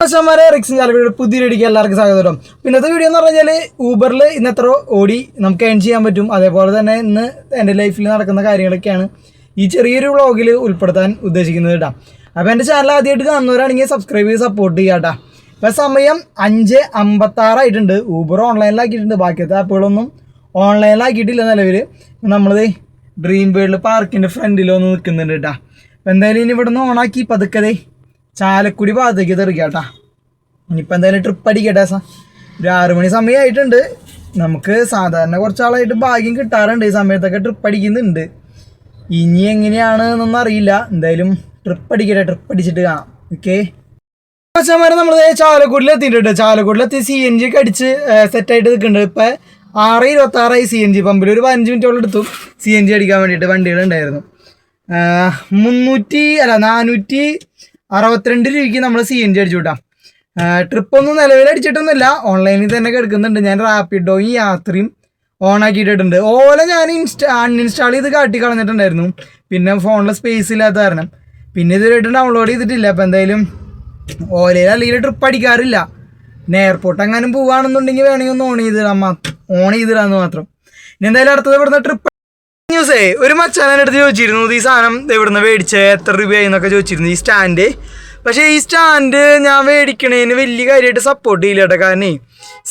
ആശാമാരെ റിക്സിൻ ചാലക്കുടിയുടെ പുതിയ വീഡിയോക്ക് എല്ലാവർക്കും സ്വാഗതം. ഇന്നത്തെ വീഡിയോ എന്ന് പറഞ്ഞാൽ ഊബറിൽ ഇന്ന് എത്ര ഓടി നമുക്ക് ഏൺ ചെയ്യാൻ പറ്റും? അതേപോലെ തന്നെ ഇന്ന് എന്റെ ലൈഫിൽ നടക്കുന്ന കാര്യങ്ങളൊക്കെയാണ് ഈ ചെറിയൊരു വ്ളോഗിൽ ഉൾപ്പെടുത്താൻ ഉദ്ദേശിക്കുന്നത് കേട്ടോ അപ്പോൾ എന്റെ ചാനൽ ആദ്യമായിട്ട് കാണുന്നവരാണെങ്കിൽ സബ്സ്ക്രൈബ് ചെയ്ത് സപ്പോർട്ട് ചെയ്യുക കേട്ടോ ഇപ്പം സമയം അഞ്ച് അമ്പത്താറായിട്ടുണ്ട് ഊബർ ഓൺലൈനിലാക്കിയിട്ടുണ്ട് ബാക്കിയത്തെ ആപ്പുകളൊന്നും ഓൺലൈനിലാക്കിയിട്ടില്ല നിലവിൽ നമ്മളത് ഡ്രീം വേൾഡ് പാർക്കിന്റെ ഫ്രണ്ടിലൊന്ന് നിൽക്കുന്നുണ്ട് കേട്ടോ അപ്പോൾ എന്തായാലും ഇനി ഇവിടുന്ന് ഓണാക്കി പതുക്കതേ ചാലക്കുടി ഭാഗത്തേക്ക് തെറിക്കാട്ടാ ഇനിയിപ്പോൾ എന്തായാലും ട്രിപ്പ് അടിക്കട്ടെ സാ. ഒരു ആറുമണി സമയമായിട്ടുണ്ട് നമുക്ക് സാധാരണ കുറച്ചാളായിട്ട് ഭാഗ്യം കിട്ടാറുണ്ട് ഈ സമയത്തൊക്കെ ട്രിപ്പ് അടിക്കുന്നുണ്ട്. ഇനി എങ്ങനെയാണ് എന്നൊന്നും അറിയില്ല. എന്തായാലും ട്രിപ്പ് അടിക്കട്ടെ ട്രിപ്പ് അടിച്ചിട്ട് കാണാം. ഓക്കെ അച്ഛന്മാരെ നമ്മൾ ചാലക്കുടിയിൽ എത്തിയിട്ടുണ്ട് ചാലക്കുടിലെത്തി സി എൻ ജി ഒക്കെ അടിച്ച് സെറ്റായിട്ട് നിൽക്കുന്നുണ്ട്. ഇപ്പം ആറ് ഇരുപത്തി ആറായി സി എൻ ജി പമ്പിൽ. ഒരു പതിനഞ്ച് മിനിറ്റോളം എടുത്തു. സി എൻ ജി അടിക്കാൻ വേണ്ടിയിട്ട് വണ്ടികളുണ്ടായിരുന്നു. മുന്നൂറ്റി അല്ല നാനൂറ്റി അറുപത്തിരണ്ട് രൂപയ്ക്ക് നമ്മൾ സി എൻ ജി അടിച്ചു വിട്ടാം ട്രിപ്പ് ഒന്നും നിലവിൽ അടിച്ചിട്ടൊന്നുമില്ല. ഓൺലൈനിൽ തന്നെ കിടക്കുന്നുണ്ട്. ഞാൻ റാപ്പിഡോയും യാത്രയും ഓൺ ആക്കിയിട്ടുണ്ട് ഓല ഞാൻ ഇൻസ്റ്റാ അൺഇൻസ്റ്റാൾ ചെയ്ത് കാട്ടി കളഞ്ഞിട്ടുണ്ടായിരുന്നു പിന്നെ ഫോണിൽ സ്പേസ് ഇല്ലാത്ത കാരണം. പിന്നെ ഇതുവരെയായിട്ട് ഡൗൺലോഡ് ചെയ്തിട്ടില്ല. അപ്പം എന്തായാലും ഓലയിൽ അല്ലെങ്കിൽ ട്രിപ്പ് അടിക്കാറില്ല. പിന്നെ എയർപോർട്ട് എങ്ങാനും പോവുകയാണെന്നുണ്ടെങ്കിൽ വേണമെങ്കിൽ ഒന്ന് ഓൺ ചെയ്തിടാൻ മാത്രം ഓൺ ചെയ്തിടാന്ന് മാത്രം. ഇനി എന്തായാലും അടുത്തത് ഇവിടുന്ന് ട്രിപ്പ് ന്യൂസേ ഒരു മച്ചാനെ അടുത്ത് ചോദിച്ചിരുന്നു ഈ സാധനം എവിടുന്ന് മേടിച്ച്? എത്ര രൂപയായി? എന്നൊക്കെ ചോദിച്ചിരുന്നു ഈ സ്റ്റാൻഡ്. പക്ഷേ ഈ സ്റ്റാൻഡ് ഞാൻ മേടിക്കണേന് വലിയ കാര്യമായിട്ട് സപ്പോർട്ട് ചെയ്യില്ല കേട്ടോ കാരണം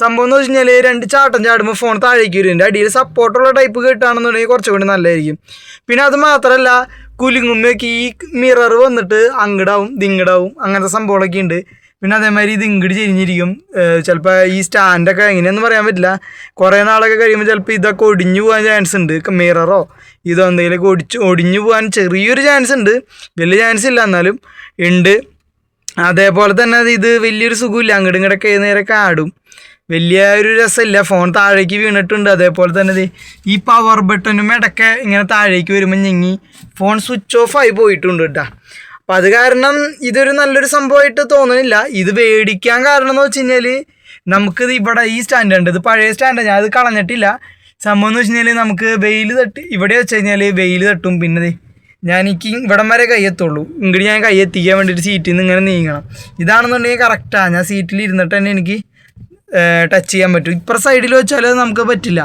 സംഭവം എന്ന് വെച്ച് കഴിഞ്ഞാൽ രണ്ട് ചാട്ടം ചാടുമ്പോൾ ഫോൺ താഴേക്ക് വരും. എന്റെ അടിയിൽ സപ്പോർട്ടുള്ള ടൈപ്പ് കിട്ടുകയാണെന്നുണ്ടെങ്കിൽ കുറച്ചുകൂടി നല്ലതായിരിക്കും. പിന്നെ അത് മാത്രമല്ല കുലുങ്ങുമ്പോഴേക്ക് ഈ മിറർ വന്നിട്ട് അങ്ങടാവും ദിങ്ങടാവും അങ്ങനത്തെ സംഭവങ്ങളൊക്കെ ഉണ്ട്. പിന്നെ അതേമാതിരി ഇത് ഇങ്ങോട്ട് ചെരിഞ്ഞിരിക്കും. ചിലപ്പോൾ ഈ സ്റ്റാൻഡൊക്കെ എങ്ങനെയൊന്നും പറയാൻ പറ്റില്ല. കുറേ നാളൊക്കെ കഴിയുമ്പോൾ ചിലപ്പോൾ ഇതൊക്കെ ഒടിഞ്ഞു പോകാൻ ചാൻസ് ഉണ്ട്. മിററോ ഇതോ എന്തെങ്കിലുമൊക്കെ ഒടിച്ച് ഒടിഞ്ഞു പോകാൻ ചെറിയൊരു ചാൻസ് ഉണ്ട്. വലിയ ചാൻസ് ഇല്ല എന്നാലും. ഉണ്ട് അതേപോലെ തന്നെ ഇത് വലിയൊരു സുഖമില്ല. അങ്ങോട്ടും ഇങ്ങോട്ടൊക്കെ ഏത് നേരമൊക്കെ ആടും. വലിയ ഒരു രസമില്ല. ഫോൺ താഴേക്ക് വീണിട്ടുണ്ട്. അതേപോലെ തന്നെ ഈ പവർ ബട്ടണും ഇടയ്ക്ക് ഇങ്ങനെ താഴേക്ക് വരുമ്പോൾ ഞെങ്ങി. ഫോൺ സ്വിച്ച് ഓഫ് ആയി പോയിട്ടുണ്ട് കേട്ടോ അപ്പം അത് കാരണം ഇതൊരു നല്ലൊരു സംഭവമായിട്ട് തോന്നുന്നില്ല ഇത് മേടിക്കാൻ കാരണം എന്ന് വെച്ച് കഴിഞ്ഞാൽ നമുക്കിത് ഇവിടെ ഈ സ്റ്റാൻഡ് ഉണ്ട്. ഇത് പഴയ സ്റ്റാൻഡാണ് ഞാൻ അത് കളഞ്ഞിട്ടില്ല. സംഭവം എന്ന് വെച്ച് കഴിഞ്ഞാൽ നമുക്ക് വെയിൽ തട്ടി ഇവിടെ വെച്ച് കഴിഞ്ഞാൽ വെയിൽ തട്ടും. പിന്നെ ഞാൻ എനിക്ക് ഇവിടം വരെ കയ്യെത്തുള്ളൂ ഇങ്ങോട്ട് ഞാൻ കയ്യെത്തിക്കാൻ വേണ്ടിയിട്ട് സീറ്റിൽ നിന്ന് ഇങ്ങനെ നീങ്ങണം. ഇതാണെന്നുണ്ടെങ്കിൽ കറക്റ്റാണ് ഞാൻ സീറ്റിൽ ഇരുന്നിട്ട് തന്നെ എനിക്ക് ടച്ച് ചെയ്യാൻ പറ്റും. ഇപ്പുറ സൈഡിൽ വെച്ചാൽ നമുക്ക് പറ്റില്ല.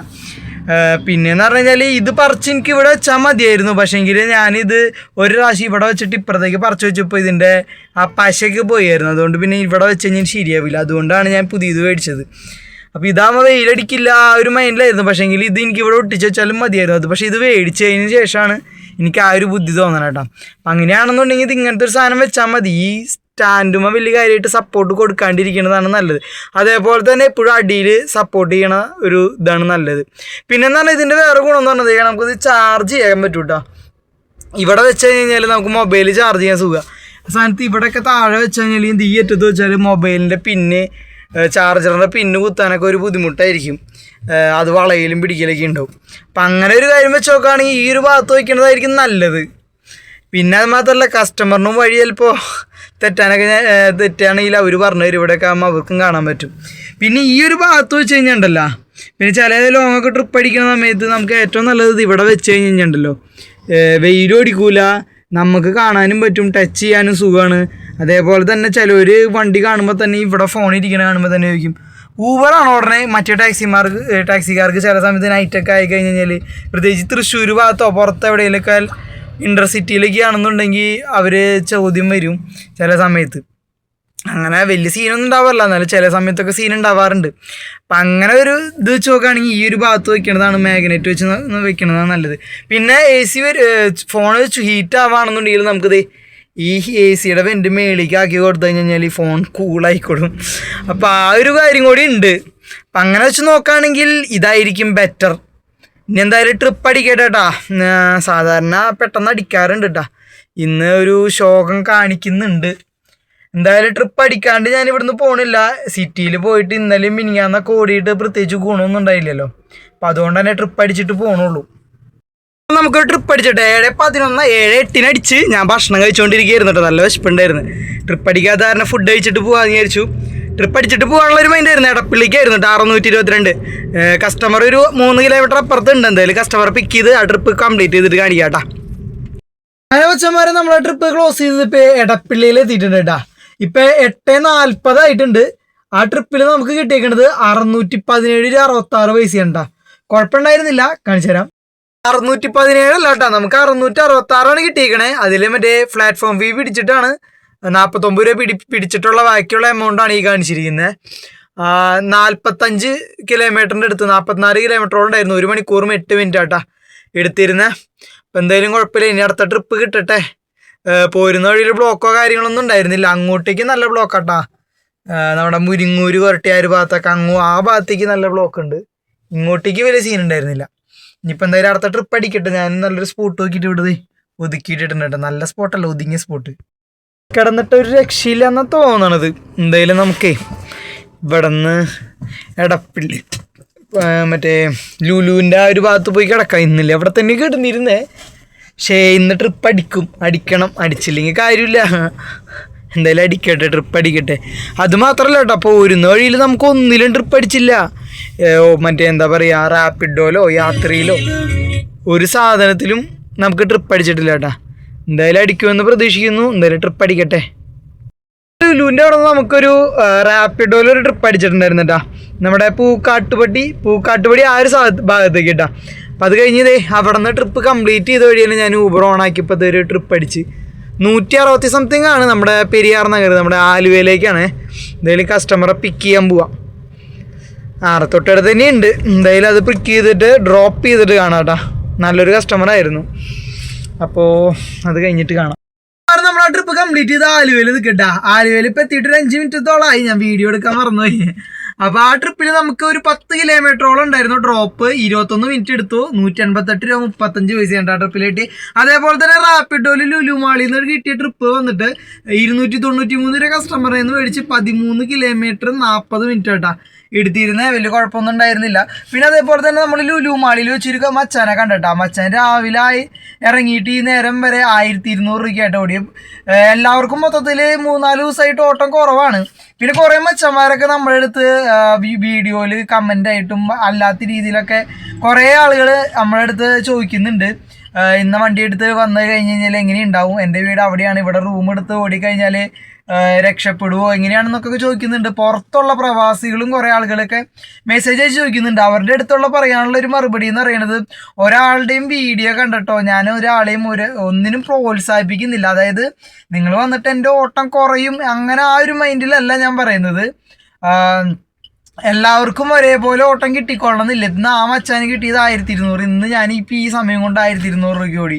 പിന്നെന്ന് പറഞ്ഞു കഴിഞ്ഞാൽ ഇത് പറിച്ച് എനിക്ക് ഇവിടെ വെച്ചാൽ മതിയായിരുന്നു. പക്ഷേങ്കിൽ ഞാനിത് ഒരു പ്രാവശ്യം ഇവിടെ വെച്ചിട്ട് ഇപ്പുറത്തേക്ക് പറിച്ച് വെച്ചപ്പോൾ ഇതിന്റെ ആ പശയ്ക്ക് പോയായിരുന്നു. അതുകൊണ്ട് പിന്നെ ഇവിടെ വെച്ച് കഴിഞ്ഞാൽ ശരിയാവില്ല. അതുകൊണ്ടാണ് ഞാൻ പുതിയത് മേടിച്ചത്. അപ്പോൾ ഇതാകുമ്പോൾ വെയിലടിക്കില്ല ആ ഒരു മൈൻഡിലായിരുന്നു. പക്ഷേങ്കിൽ ഇത് എനിക്ക് ഇവിടെ ഒട്ടിച്ച് വെച്ചാലും മതിയായിരുന്നു. അത് പക്ഷേ ഇത് മേടിച്ചതിന് ശേഷമാണ് എനിക്ക് ആ ഒരു ബുദ്ധി തോന്നണം കേട്ടോ. അപ്പം അങ്ങനെയാണെന്നുണ്ടെങ്കിൽ ഇത് ഇങ്ങനത്തെ ഒരു സാധനം വെച്ചാൽ മതി. ഈ സ്റ്റാൻഡുമ്പോൾ വലിയ കാര്യമായിട്ട് സപ്പോർട്ട് കൊടുക്കാണ്ടിരിക്കുന്നതാണ് നല്ലത്. അതേപോലെ തന്നെ എപ്പോഴും അടിയിൽ സപ്പോർട്ട് ചെയ്യണ ഒരു ഇതാണ് നല്ലത്. പിന്നെ എന്ന് പറഞ്ഞാൽ ഇതിന്റെ വേറെ ഗുണം എന്ന് പറഞ്ഞത് നമുക്കിത് ചാർജ് ചെയ്യാൻ പറ്റും കേട്ടോ ഇവിടെ വെച്ച് കഴിഞ്ഞാൽ നമുക്ക് മൊബൈൽ ചാർജ് ചെയ്യാൻ സുഖം. സ്ഥാനത്ത് ഇവിടെയൊക്കെ താഴെ വെച്ച് കഴിഞ്ഞാൽ ഈ അറ്റത്ത് വെച്ചാൽ മൊബൈലിന്റെ പിന്ന് ചാർജറിന്റെ പിന്ന് കുത്താനൊക്കെ ഒരു ബുദ്ധിമുട്ടായിരിക്കും. അത് വളയിലും പിടിക്കലൊക്കെ ഉണ്ടാവും. അപ്പം അങ്ങനെ ഒരു കാര്യം വെച്ച് നോക്കുകയാണെങ്കിൽ ഈ ഒരു ഭാഗത്ത് വയ്ക്കുന്നതായിരിക്കും നല്ലത്. പിന്നെ അത് മാത്രമല്ല കസ്റ്റമറിനും വഴി ചിലപ്പോൾ തെറ്റാനൊക്കെ തെറ്റാണെങ്കിൽ അവർ പറഞ്ഞു തരും. ഇവിടെയൊക്കെ ആകുമ്പോൾ അവർക്കും കാണാൻ പറ്റും. പിന്നെ ഈ ഒരു ഭാഗത്ത് വെച്ച് കഴിഞ്ഞാൽ ഉണ്ടല്ലോ പിന്നെ ചില ലോങ്ങൊക്കെ ട്രിപ്പ് അടിക്കുന്ന സമയത്ത് നമുക്ക് ഏറ്റവും നല്ലത് ഇവിടെ വെച്ച് കഴിഞ്ഞിട്ടുണ്ടല്ലോ. വെയിലും അടിക്കൂല. നമുക്ക് കാണാനും പറ്റും ടച്ച് ചെയ്യാനും സുഖമാണ് അതേപോലെ തന്നെ ചിലവർ വണ്ടി കാണുമ്പോൾ തന്നെ ഇവിടെ ഫോൺ ഇരിക്കണ കാണുമ്പോൾ തന്നെ ചോദിക്കും ഊബറാണ് ഉടനെ മറ്റേ ടാക്സിമാർക്ക് ടാക്സിക്കാർക്ക് ചില സമയത്ത് നൈറ്റൊക്കെ ആയി കഴിഞ്ഞ് കഴിഞ്ഞാൽ പ്രത്യേകിച്ച് തൃശ്ശൂർ ഭാഗത്തോ പുറത്ത് എവിടെയെങ്കിലൊക്കെ ഇന്റർസിറ്റിയിലേക്ക് ആണെന്നുണ്ടെങ്കിൽ അവർ ചോദ്യം വരും ചില സമയത്ത്. അങ്ങനെ വലിയ സീനൊന്നും ഉണ്ടാവാറില്ല. എന്നാലും ചില സമയത്തൊക്കെ സീൻ ഉണ്ടാവാറുണ്ട്. അപ്പം അങ്ങനെ ഒരു ഇത് വെച്ച് നോക്കുകയാണെങ്കിൽ ഈ ഒരു ഭാഗത്ത് വെക്കണതാണ് മാഗ്നറ്റ് വെച്ച് വെക്കുന്നതാണ് നല്ലത്. പിന്നെ എ സി ഫോൺ വെച്ച് ഹീറ്റ് ആവുകയാണെന്നുണ്ടെങ്കിൽ നമുക്കിത് ഈ എ സിയുടെ വെന്റ് മേളിലേക്ക് ആക്കി കൊടുത്തു കഴിഞ്ഞാൽ ഈ ഫോൺ കൂളായിക്കോളും അപ്പോൾ ആ ഒരു കാര്യം കൂടി ഉണ്ട്. അപ്പം അങ്ങനെ വെച്ച് നോക്കുകയാണെങ്കിൽ ഇതായിരിക്കും ബെറ്റർ ഇനി എന്തായാലും ട്രിപ്പ് അടിക്കട്ടെ കേട്ടാ സാധാരണ പെട്ടെന്ന് അടിക്കാറുണ്ട് കേട്ടാ ഇന്ന് ഒരു ശോകം കാണിക്കുന്നുണ്ട്. എന്തായാലും ട്രിപ്പ് അടിക്കാണ്ട് ഞാൻ ഇവിടുന്ന് പോണില്ല. സിറ്റിയിൽ പോയിട്ട് ഇന്നലെ മിനിങ്ങാന്നൊക്കെ ഓടിയിട്ട് പ്രത്യേകിച്ച് ഗുണമൊന്നും ഉണ്ടായില്ലല്ലോ. അപ്പം അതുകൊണ്ട് തന്നെ ട്രിപ്പ് അടിച്ചിട്ട് പോകണുള്ളൂ നമുക്ക് ട്രിപ്പ് അടിച്ചിട്ട്. ഏഴ് പതിനൊന്ന് ഏഴ് എട്ടിന് അടിച്ച് ഞാൻ ഭക്ഷണം കഴിച്ചുകൊണ്ടിരിക്കുകയായിരുന്നു കേട്ടോ നല്ല വിശപ്പുണ്ടായിരുന്നു. ട്രിപ്പ് അടിക്കാത്ത കാരണം ഫുഡ് കഴിച്ചിട്ട് പോകാമെന്ന് വിചാരിച്ചു. ട്രിപ്പ് അടിച്ചിട്ട് പോകാനുള്ള ഒരു മൈൻഡ് ആയിരുന്നു എടപ്പള്ളിക്കായിരുന്നു കേട്ടോ അറുന്നൂറ്റി ഇരുപത്തിരണ്ട് കസ്റ്റമർ ഒരു മൂന്ന് കിലോമീറ്റർ അപ്പുറത്ത് ഉണ്ട് എന്തായാലും. കസ്റ്റമർ പിക്ക് ചെയ്ത് ആ ട്രിപ്പ് കംപ്ലീറ്റ് ചെയ്തിട്ട് കാണിക്കാം കേട്ടാ അങ്ങനെ വെച്ചമാരെ നമ്മളെ ട്രിപ്പ് ക്ലോസ് ചെയ്ത് ഇപ്പോൾ എടപ്പള്ളിയിൽ എത്തിയിട്ടുണ്ട് കേട്ടാ ഇപ്പോൾ എട്ട് നാൽപ്പതായിട്ടുണ്ട് ആ ട്രിപ്പിൽ നമുക്ക് കിട്ടിയേക്കണത് അറുന്നൂറ്റി പതിനേഴ് അറുപത്തി ആറ് പൈസ ഉണ്ടാ കുഴപ്പമുണ്ടായിരുന്നില്ല. കാണിച്ചു തരാം. അറുന്നൂറ്റി പതിനേഴല്ല കേട്ടോ നമുക്ക് അറുന്നൂറ്റി അറുപത്തി ആറാണ് കിട്ടിയേക്കണേ. അതിൽ മറ്റേ പ്ലാറ്റ്ഫോം ഫീ പിടിച്ചിട്ടാണ് നാൽപ്പത്തൊമ്പത് രൂപ പിടി പിടിച്ചിട്ടുള്ള ബാക്കിയുള്ള എമൗണ്ട് ആണ് ഈ കാണിച്ചിരിക്കുന്നത് നാൽപ്പത്തഞ്ച് കിലോമീറ്ററിന്റെ അടുത്ത് നാൽപ്പത്തിനാല് കിലോമീറ്ററോളം ഉണ്ടായിരുന്നു. ഒരു മണിക്കൂറും എട്ട് മിനിറ്റ് ആട്ടാ എടുത്തിരുന്നത് അപ്പം എന്തായാലും കുഴപ്പമില്ല. ഇനി അടുത്ത ട്രിപ്പ് കിട്ടട്ടെ. പോരുന്ന വഴിയിൽ ബ്ലോക്കോ കാര്യങ്ങളൊന്നും ഉണ്ടായിരുന്നില്ല. അങ്ങോട്ടേക്ക് നല്ല ബ്ലോക്ക് ആട്ടാ. ആ, നമ്മുടെ മുരിങ്ങൂര് കൊരട്ടിയാര് ഭാഗത്തൊക്കെ അങ്ങോ ആ ഭാഗത്തേക്ക് നല്ല ബ്ലോക്ക് ഉണ്ട്. ഇങ്ങോട്ടേക്ക് വലിയ സീൻ ഉണ്ടായിരുന്നില്ല. ഇനിയിപ്പോൾ എന്തായാലും അടുത്ത ട്രിപ്പ് അടിക്കട്ടെ. ഞാൻ നല്ലൊരു സ്പോട്ട് നോക്കിയിട്ട് വിടുന്നത് ഒതുക്കിയിട്ടിട്ടുണ്ട് കേട്ടോ. നല്ല സ്പോട്ടല്ല ഒതുങ്ങിയ സ്പോട്ട് കിടന്നിട്ട് ഒരു രക്ഷയില്ല എന്ന തോന്നണത്. എന്തായാലും നമുക്കേ ഇവിടെ നിന്ന് എടപ്പള്ളി മറ്റേ ലുലുവിന്റെ ആ ഒരു ഭാഗത്ത് പോയി കിടക്കാം. ഇന്നില്ല അവിടെ തന്നെ കിടന്നിരുന്നേ. പക്ഷേ ഇന്ന് ട്രിപ്പ് അടിക്കും. അടിക്കണം അടിച്ചില്ലെങ്കിൽ കാര്യമില്ല. എന്തായാലും അടിക്കട്ടെ ട്രിപ്പ് അടിക്കട്ടെ. അത് മാത്രമല്ല കേട്ടോ അപ്പോൾ ഒരുന്ന വഴിയിൽ നമുക്ക് ഒന്നിലും ട്രിപ്പ് അടിച്ചില്ല. മറ്റേ എന്താ പറയുക റാപ്പിഡോയിലോ യാത്രയിലോ ഒരു സാധനത്തിലും നമുക്ക് ട്രിപ്പ് അടിച്ചിട്ടില്ല കേട്ടാ. എന്തായാലും അടിക്കുമെന്ന് പ്രതീക്ഷിക്കുന്നു. എന്തായാലും ട്രിപ്പ് അടിക്കട്ടെ. ലുലുവിന്റെ അവിടെ നിന്ന് നമുക്കൊരു റാപ്പിഡോയിൽ ഒരു ട്രിപ്പ് അടിച്ചിട്ടുണ്ടായിരുന്നു കേട്ടാ നമ്മുടെ പൂക്കാട്ടുപടി പൂക്കാട്ടുപടി ആ ഒരു ഭാഗത്തേക്ക് കേട്ടാ അപ്പം അത് കഴിഞ്ഞതേ അവിടെ നിന്ന് ട്രിപ്പ് കംപ്ലീറ്റ് ചെയ്ത വഴിയാണ് ഞാൻ ഊബർ ഓൺ ആക്കിയപ്പോൾ ഒരു ട്രിപ്പ് അടിച്ച്. നൂറ്റി അറുപത്തി സംതിങ് ആണ് നമ്മുടെ പെരിയാർ നഗർ നമ്മുടെ ആലുവയിലേക്കാണ്. എന്തായാലും കസ്റ്റമറെ പിക്ക് ചെയ്യാൻ പോവാം. ആറ് തൊട്ടടുത്ത് തന്നെ ഉണ്ട് എന്തായാലും അത് പിക്ക് ചെയ്തിട്ട് ഡ്രോപ്പ് ചെയ്തിട്ട് കാണാം കേട്ടാ നല്ലൊരു കസ്റ്റമർ ആയിരുന്നു. അപ്പോൾ അത് കഴിഞ്ഞിട്ട് കാണാം. നമ്മൾ ആ ട്രിപ്പ് കംപ്ലീറ്റ് ചെയ്ത് ആലുവയിൽ നിൽക്കട്ടാ. ആലുവയിൽ ഇപ്പം എത്തിയിട്ട് ഒരു അഞ്ച് മിനിറ്റത്തോളമായി ഞാൻ വീഡിയോ എടുക്കാൻ മറന്നുപോയി. അപ്പോൾ ആ ട്രിപ്പിൽ നമുക്ക് ഒരു പത്ത് കിലോമീറ്ററോളം ഉണ്ടായിരുന്നു. ഡ്രോപ്പ് ഇരുപത്തൊന്ന് മിനിറ്റ് എടുത്തു. നൂറ്റി അൻപത്തെട്ട് രൂപ മുപ്പത്തഞ്ച് പൈസ ഉണ്ട് ആ ട്രിപ്പിലായിട്ട് അതേപോലെ തന്നെ റാപ്പിഡോയിൽ ലുലുമാളിൽ നിന്ന് കിട്ടിയ ട്രിപ്പ് വന്നിട്ട് ഇരുന്നൂറ്റി തൊണ്ണൂറ്റി മൂന്ന് രൂപ കസ്റ്റമറിൽ നിന്ന് മേടിച്ച് പതിമൂന്ന് കിലോമീറ്റർ നാൽപ്പത് മിനിറ്റ് കേട്ടാ എടുത്തിരുന്നേ വലിയ കുഴപ്പമൊന്നും ഉണ്ടായിരുന്നില്ല. പിന്നെ അതേപോലെ തന്നെ നമ്മൾ ലുലു മാളിൽ വെച്ചിരിക്കുക മച്ചാനെ കണ്ടിട്ടാ. മച്ചാൻ രാവിലെ ആയി ഇറങ്ങിയിട്ട് ഈ നേരം വരെ ആയിരത്തി ഇരുന്നൂറ് രൂപയ്ക്കായിട്ട് ഓടി എല്ലാവർക്കും മൊത്തത്തിൽ മൂന്നാൽ ദിവസമായിട്ട് ഓട്ടം കുറവാണ്. പിന്നെ കുറേ മച്ചന്മാരൊക്കെ നമ്മുടെ അടുത്ത് വീഡിയോയിൽ കമന്റ് ആയിട്ടും അല്ലാത്ത രീതിയിലൊക്കെ കുറേ ആളുകൾ നമ്മുടെ അടുത്ത് ചോദിക്കുന്നുണ്ട്. ഇന്ന വണ്ടി എടുത്ത് വന്നു കഴിഞ്ഞ് കഴിഞ്ഞാൽ എങ്ങനെയുണ്ടാവും? എന്റെ വീട് അവിടെയാണ്. ഇവിടെ റൂം എടുത്ത് ഓടിക്കഴിഞ്ഞാൽ രക്ഷപ്പെടുവോ? എങ്ങനെയാണെന്നൊക്കെ ചോദിക്കുന്നുണ്ട്. പുറത്തുള്ള പ്രവാസികളും കുറേ ആളുകളൊക്കെ മെസ്സേജ് അയച്ച് ചോദിക്കുന്നുണ്ട്. അവരുടെ അടുത്തുള്ള പറയാനുള്ള ഒരു മറുപടി എന്ന് പറയുന്നത് ഒരാളുടെയും വീഡിയോ കണ്ടിട്ടോ? ഞാൻ ഒരാളെയും ഒരു ഒന്നിനും പ്രോത്സാഹിപ്പിക്കുന്നില്ല. അതായത് നിങ്ങൾ വന്നിട്ട് എന്റെ ഓട്ടം കുറയും. അങ്ങനെ ആ ഒരു മൈൻഡിലല്ല ഞാൻ പറയുന്നത്. എല്ലാവർക്കും ഒരേപോലെ ഓട്ടം കിട്ടിക്കൊള്ളണമെന്നില്ല. ഇന്ന് ആ മച്ചാന് കിട്ടിയത് ആയിരത്തി ഇരുന്നൂറ് ഇന്ന് ഞാൻ ഇപ്പം ഈ സമയം കൊണ്ട് ആയിരത്തി ഇരുന്നൂറ് രൂപയ്ക്ക് ഓടി.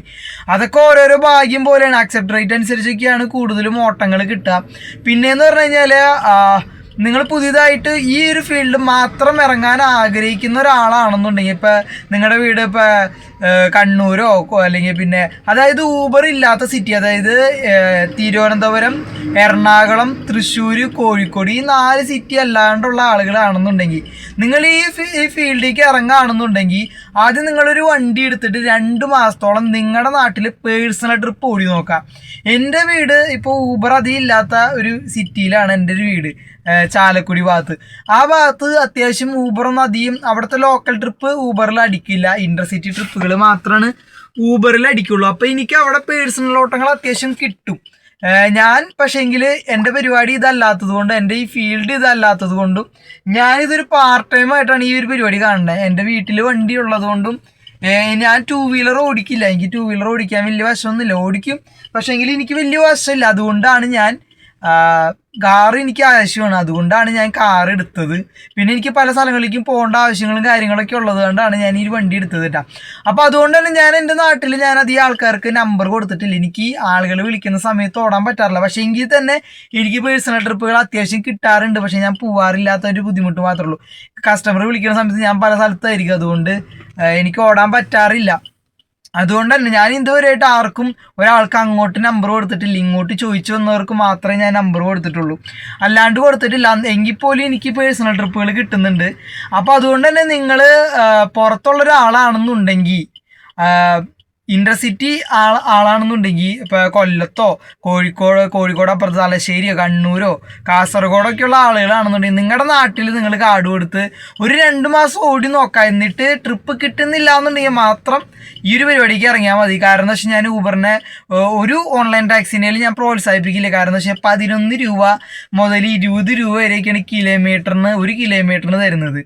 അതൊക്കെ ഓരോരോ ഭാഗ്യം പോലെയാണ്. അക്സെപ്റ്റ് റേറ്റ് അനുസരിച്ചൊക്കെയാണ് കൂടുതലും ഓട്ടങ്ങൾ കിട്ടുക. പിന്നെയെന്ന് പറഞ്ഞു കഴിഞ്ഞാൽ നിങ്ങൾ പുതിയതായിട്ട് ഈ ഒരു ഫീൽഡ് മാത്രം ഇറങ്ങാൻ ആഗ്രഹിക്കുന്ന ഒരാളാണെന്നുണ്ടെങ്കിൽ ഇപ്പം നിങ്ങളുടെ വീട് ഇപ്പം കണ്ണൂരോ അല്ലെങ്കിൽ പിന്നെ അതായത് ഊബർ ഇല്ലാത്ത സിറ്റി അതായത് തിരുവനന്തപുരം എറണാകുളം തൃശ്ശൂർ കോഴിക്കോട് ഈ നാല് സിറ്റി അല്ലാണ്ടുള്ള ആളുകളാണെന്നുണ്ടെങ്കിൽ നിങ്ങൾ ഈ ഫീൽഡിലേക്ക് ഇറങ്ങുകയാണെന്നുണ്ടെങ്കിൽ ആദ്യം നിങ്ങളൊരു വണ്ടി എടുത്തിട്ട് രണ്ട് മാസത്തോളം നിങ്ങളുടെ നാട്ടിൽ പേഴ്സണൽ ട്രിപ്പ് ഓടി നോക്കാം. എന്റെ വീട് ഇപ്പോൾ ഊബർ അധികം ഇല്ലാത്ത ഒരു സിറ്റിയിലാണ് എന്റെ ഒരു വീട് ചാലക്കുടി ഭാഗത്ത്. ആ ഭാഗത്ത് അത്യാവശ്യം ഊബറൊന്നും അധികം അവിടുത്തെ ലോക്കൽ ട്രിപ്പ് ഊബറിൽ അടിക്കില്ല. ഇന്റർസിറ്റി ട്രിപ്പുകൾ മാത്രമാണ് ഊബറിൽ അടിക്കുള്ളൂ. അപ്പോൾ എനിക്ക് അവിടെ പേഴ്സണൽ ഓട്ടങ്ങൾ അത്യാവശ്യം കിട്ടും. ഞാൻ പക്ഷേങ്കിൽ എന്റെ പരിപാടി ഇതല്ലാത്തത് കൊണ്ട് എന്റെ ഈ ഫീൽഡ് ഇതല്ലാത്തത് കൊണ്ടും ഞാനിതൊരു പാർട്ട് ടൈം ആയിട്ടാണ് ഈ ഒരു പരിപാടി കാണുന്നത്. എന്റെ വീട്ടിൽ വണ്ടി ഉള്ളത് കൊണ്ടും ഞാൻ ടൂ വീലർ ഓടിക്കില്ല. എനിക്ക് ടൂ വീലർ ഓടിക്കാൻ വലിയ വശമൊന്നുമില്ല. ഓടിക്കും. പക്ഷേങ്കിൽ എനിക്ക് വലിയ വശമില്ല. അതുകൊണ്ടാണ് ഞാൻ കാർ എനിക്ക് ആവശ്യമാണ്. അതുകൊണ്ടാണ് ഞാൻ കാർ എടുത്തത്. പിന്നെ എനിക്ക് പല സ്ഥലങ്ങളിലേക്കും പോകേണ്ട ആവശ്യങ്ങളും കാര്യങ്ങളൊക്കെ ഉള്ളത് കൊണ്ടാണ് ഞാൻ ഈ വണ്ടി എടുത്തത് കേട്ടോ. അപ്പോൾ അതുകൊണ്ട് തന്നെ ഞാൻ എന്റെ നാട്ടിൽ ഞാൻ അധികം ആൾക്കാർക്ക് നമ്പർ കൊടുത്തിട്ടില്ല. എനിക്ക് ആളുകൾ വിളിക്കുന്ന സമയത്ത് ഓടാൻ പറ്റാറില്ല. പക്ഷേ എങ്കിൽ തന്നെ എനിക്ക് പേഴ്സണൽ ട്രിപ്പുകൾ അത്യാവശ്യം കിട്ടാറുണ്ട്. പക്ഷേ ഞാൻ പോവാറില്ലാത്ത ഒരു ബുദ്ധിമുട്ട് മാത്രമേ ഉള്ളൂ. കസ്റ്റമർ വിളിക്കുന്ന സമയത്ത് ഞാൻ പല സ്ഥലത്തായിരിക്കും. അതുകൊണ്ട് എനിക്ക് ഓടാൻ പറ്റാറില്ല. അതുകൊണ്ട് തന്നെ ഞാൻ ഇതുവരെയായിട്ട് ആർക്കും ഒരാൾക്ക് അങ്ങോട്ട് നമ്പർ കൊടുത്തിട്ടില്ല. ഇങ്ങോട്ട് ചോദിച്ചു വന്നവർക്ക് മാത്രമേ ഞാൻ നമ്പർ കൊടുത്തിട്ടുള്ളൂ. അല്ലാണ്ട് കൊടുത്തിട്ടില്ല. എങ്കിൽ പോലും എനിക്ക് പേഴ്സണൽ ട്രിപ്പുകൾ കിട്ടുന്നുണ്ട്. അപ്പോൾ അതുകൊണ്ട് തന്നെ നിങ്ങൾ പുറത്തുള്ള ഒരാളാണെന്നുണ്ടെങ്കിൽ ഇന്റർസിറ്റി ആൾ ആളാണെന്നുണ്ടെങ്കിൽ ഇപ്പൊ കൊല്ലത്തോ കോഴിക്കോട് കോഴിക്കോട് അപ്പുറത്ത് തലശ്ശേരിയോ കണ്ണൂരോ കാസർഗോഡൊക്കെയുള്ള ആളുകളാണെന്നുണ്ടെങ്കിൽ നിങ്ങളുടെ നാട്ടിൽ നിങ്ങൾ കാട് കൊടുത്ത് ഒരു രണ്ട് മാസം ഓടി നോക്കാം. എന്നിട്ട് ട്രിപ്പ് കിട്ടുന്നില്ല എന്നുണ്ടെങ്കിൽ മാത്രം ഈ ഒരു പരിപാടിക്ക് ഇറങ്ങിയാൽ മതി. കാരണം എന്താ വെച്ചാൽ ഞാൻ ഊബറിനെ ഒരു ഓൺലൈൻ ടാക്സിനേലും ഞാൻ പ്രോത്സാഹിപ്പിക്കില്ല. കാരണം എന്താ വെച്ചാൽ പതിനൊന്ന് രൂപ മുതൽ ഇരുപത് രൂപ വരെയൊക്കെയാണ് കിലോമീറ്ററിന് ഒരു കിലോമീറ്ററിന് തരുന്നത്.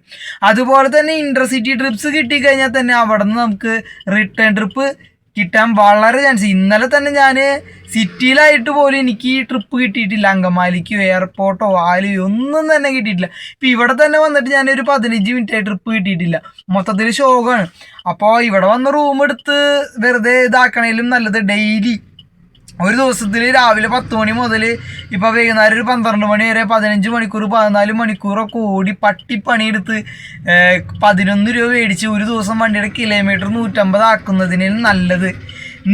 അതുപോലെ തന്നെ ഇന്റർസിറ്റി ട്രിപ്സ് കിട്ടിക്കഴിഞ്ഞാൽ തന്നെ അവിടെ നിന്ന് നമുക്ക് റിട്ടേൺ ട്രിപ്പ് കിട്ടാൻ വളരെ ചാൻസ് ഇന്നലെ തന്നെ ഞാൻ സിറ്റിയിലായിട്ട് പോലും എനിക്ക് ഈ ട്രിപ്പ് കിട്ടിയിട്ടില്ല. അങ്കമാലിക്കോ എയർപോർട്ടോ ആലുവയോ ഒന്നും തന്നെ കിട്ടിയിട്ടില്ല. ഇപ്പം ഇവിടെ തന്നെ വന്നിട്ട് ഞാനൊരു പതിനഞ്ച് മിനിറ്റ് ട്രിപ്പ് കിട്ടിയിട്ടില്ല. മൊത്തത്തിൽ ശോകമാണ് അപ്പോൾ ഇവിടെ വന്ന് റൂം എടുത്ത് വെറുതെ ഇതാക്കണേലും നല്ലത്. ഡെയിലി ഒരു ദിവസത്തിൽ രാവിലെ പത്ത് മണി മുതൽ ഇപ്പോൾ വൈകുന്നേരം ഒരു പന്ത്രണ്ട് മണി വരെ പതിനഞ്ച് മണിക്കൂർ പതിനാല് മണിക്കൂറൊക്കെ ഓടി പട്ടിപ്പണിയെടുത്ത് പതിനൊന്ന് രൂപ മേടിച്ച് ഒരു ദിവസം വണ്ടിയുടെ കിലോമീറ്റർ നൂറ്റമ്പത് ആക്കുന്നതിന് നല്ലത്.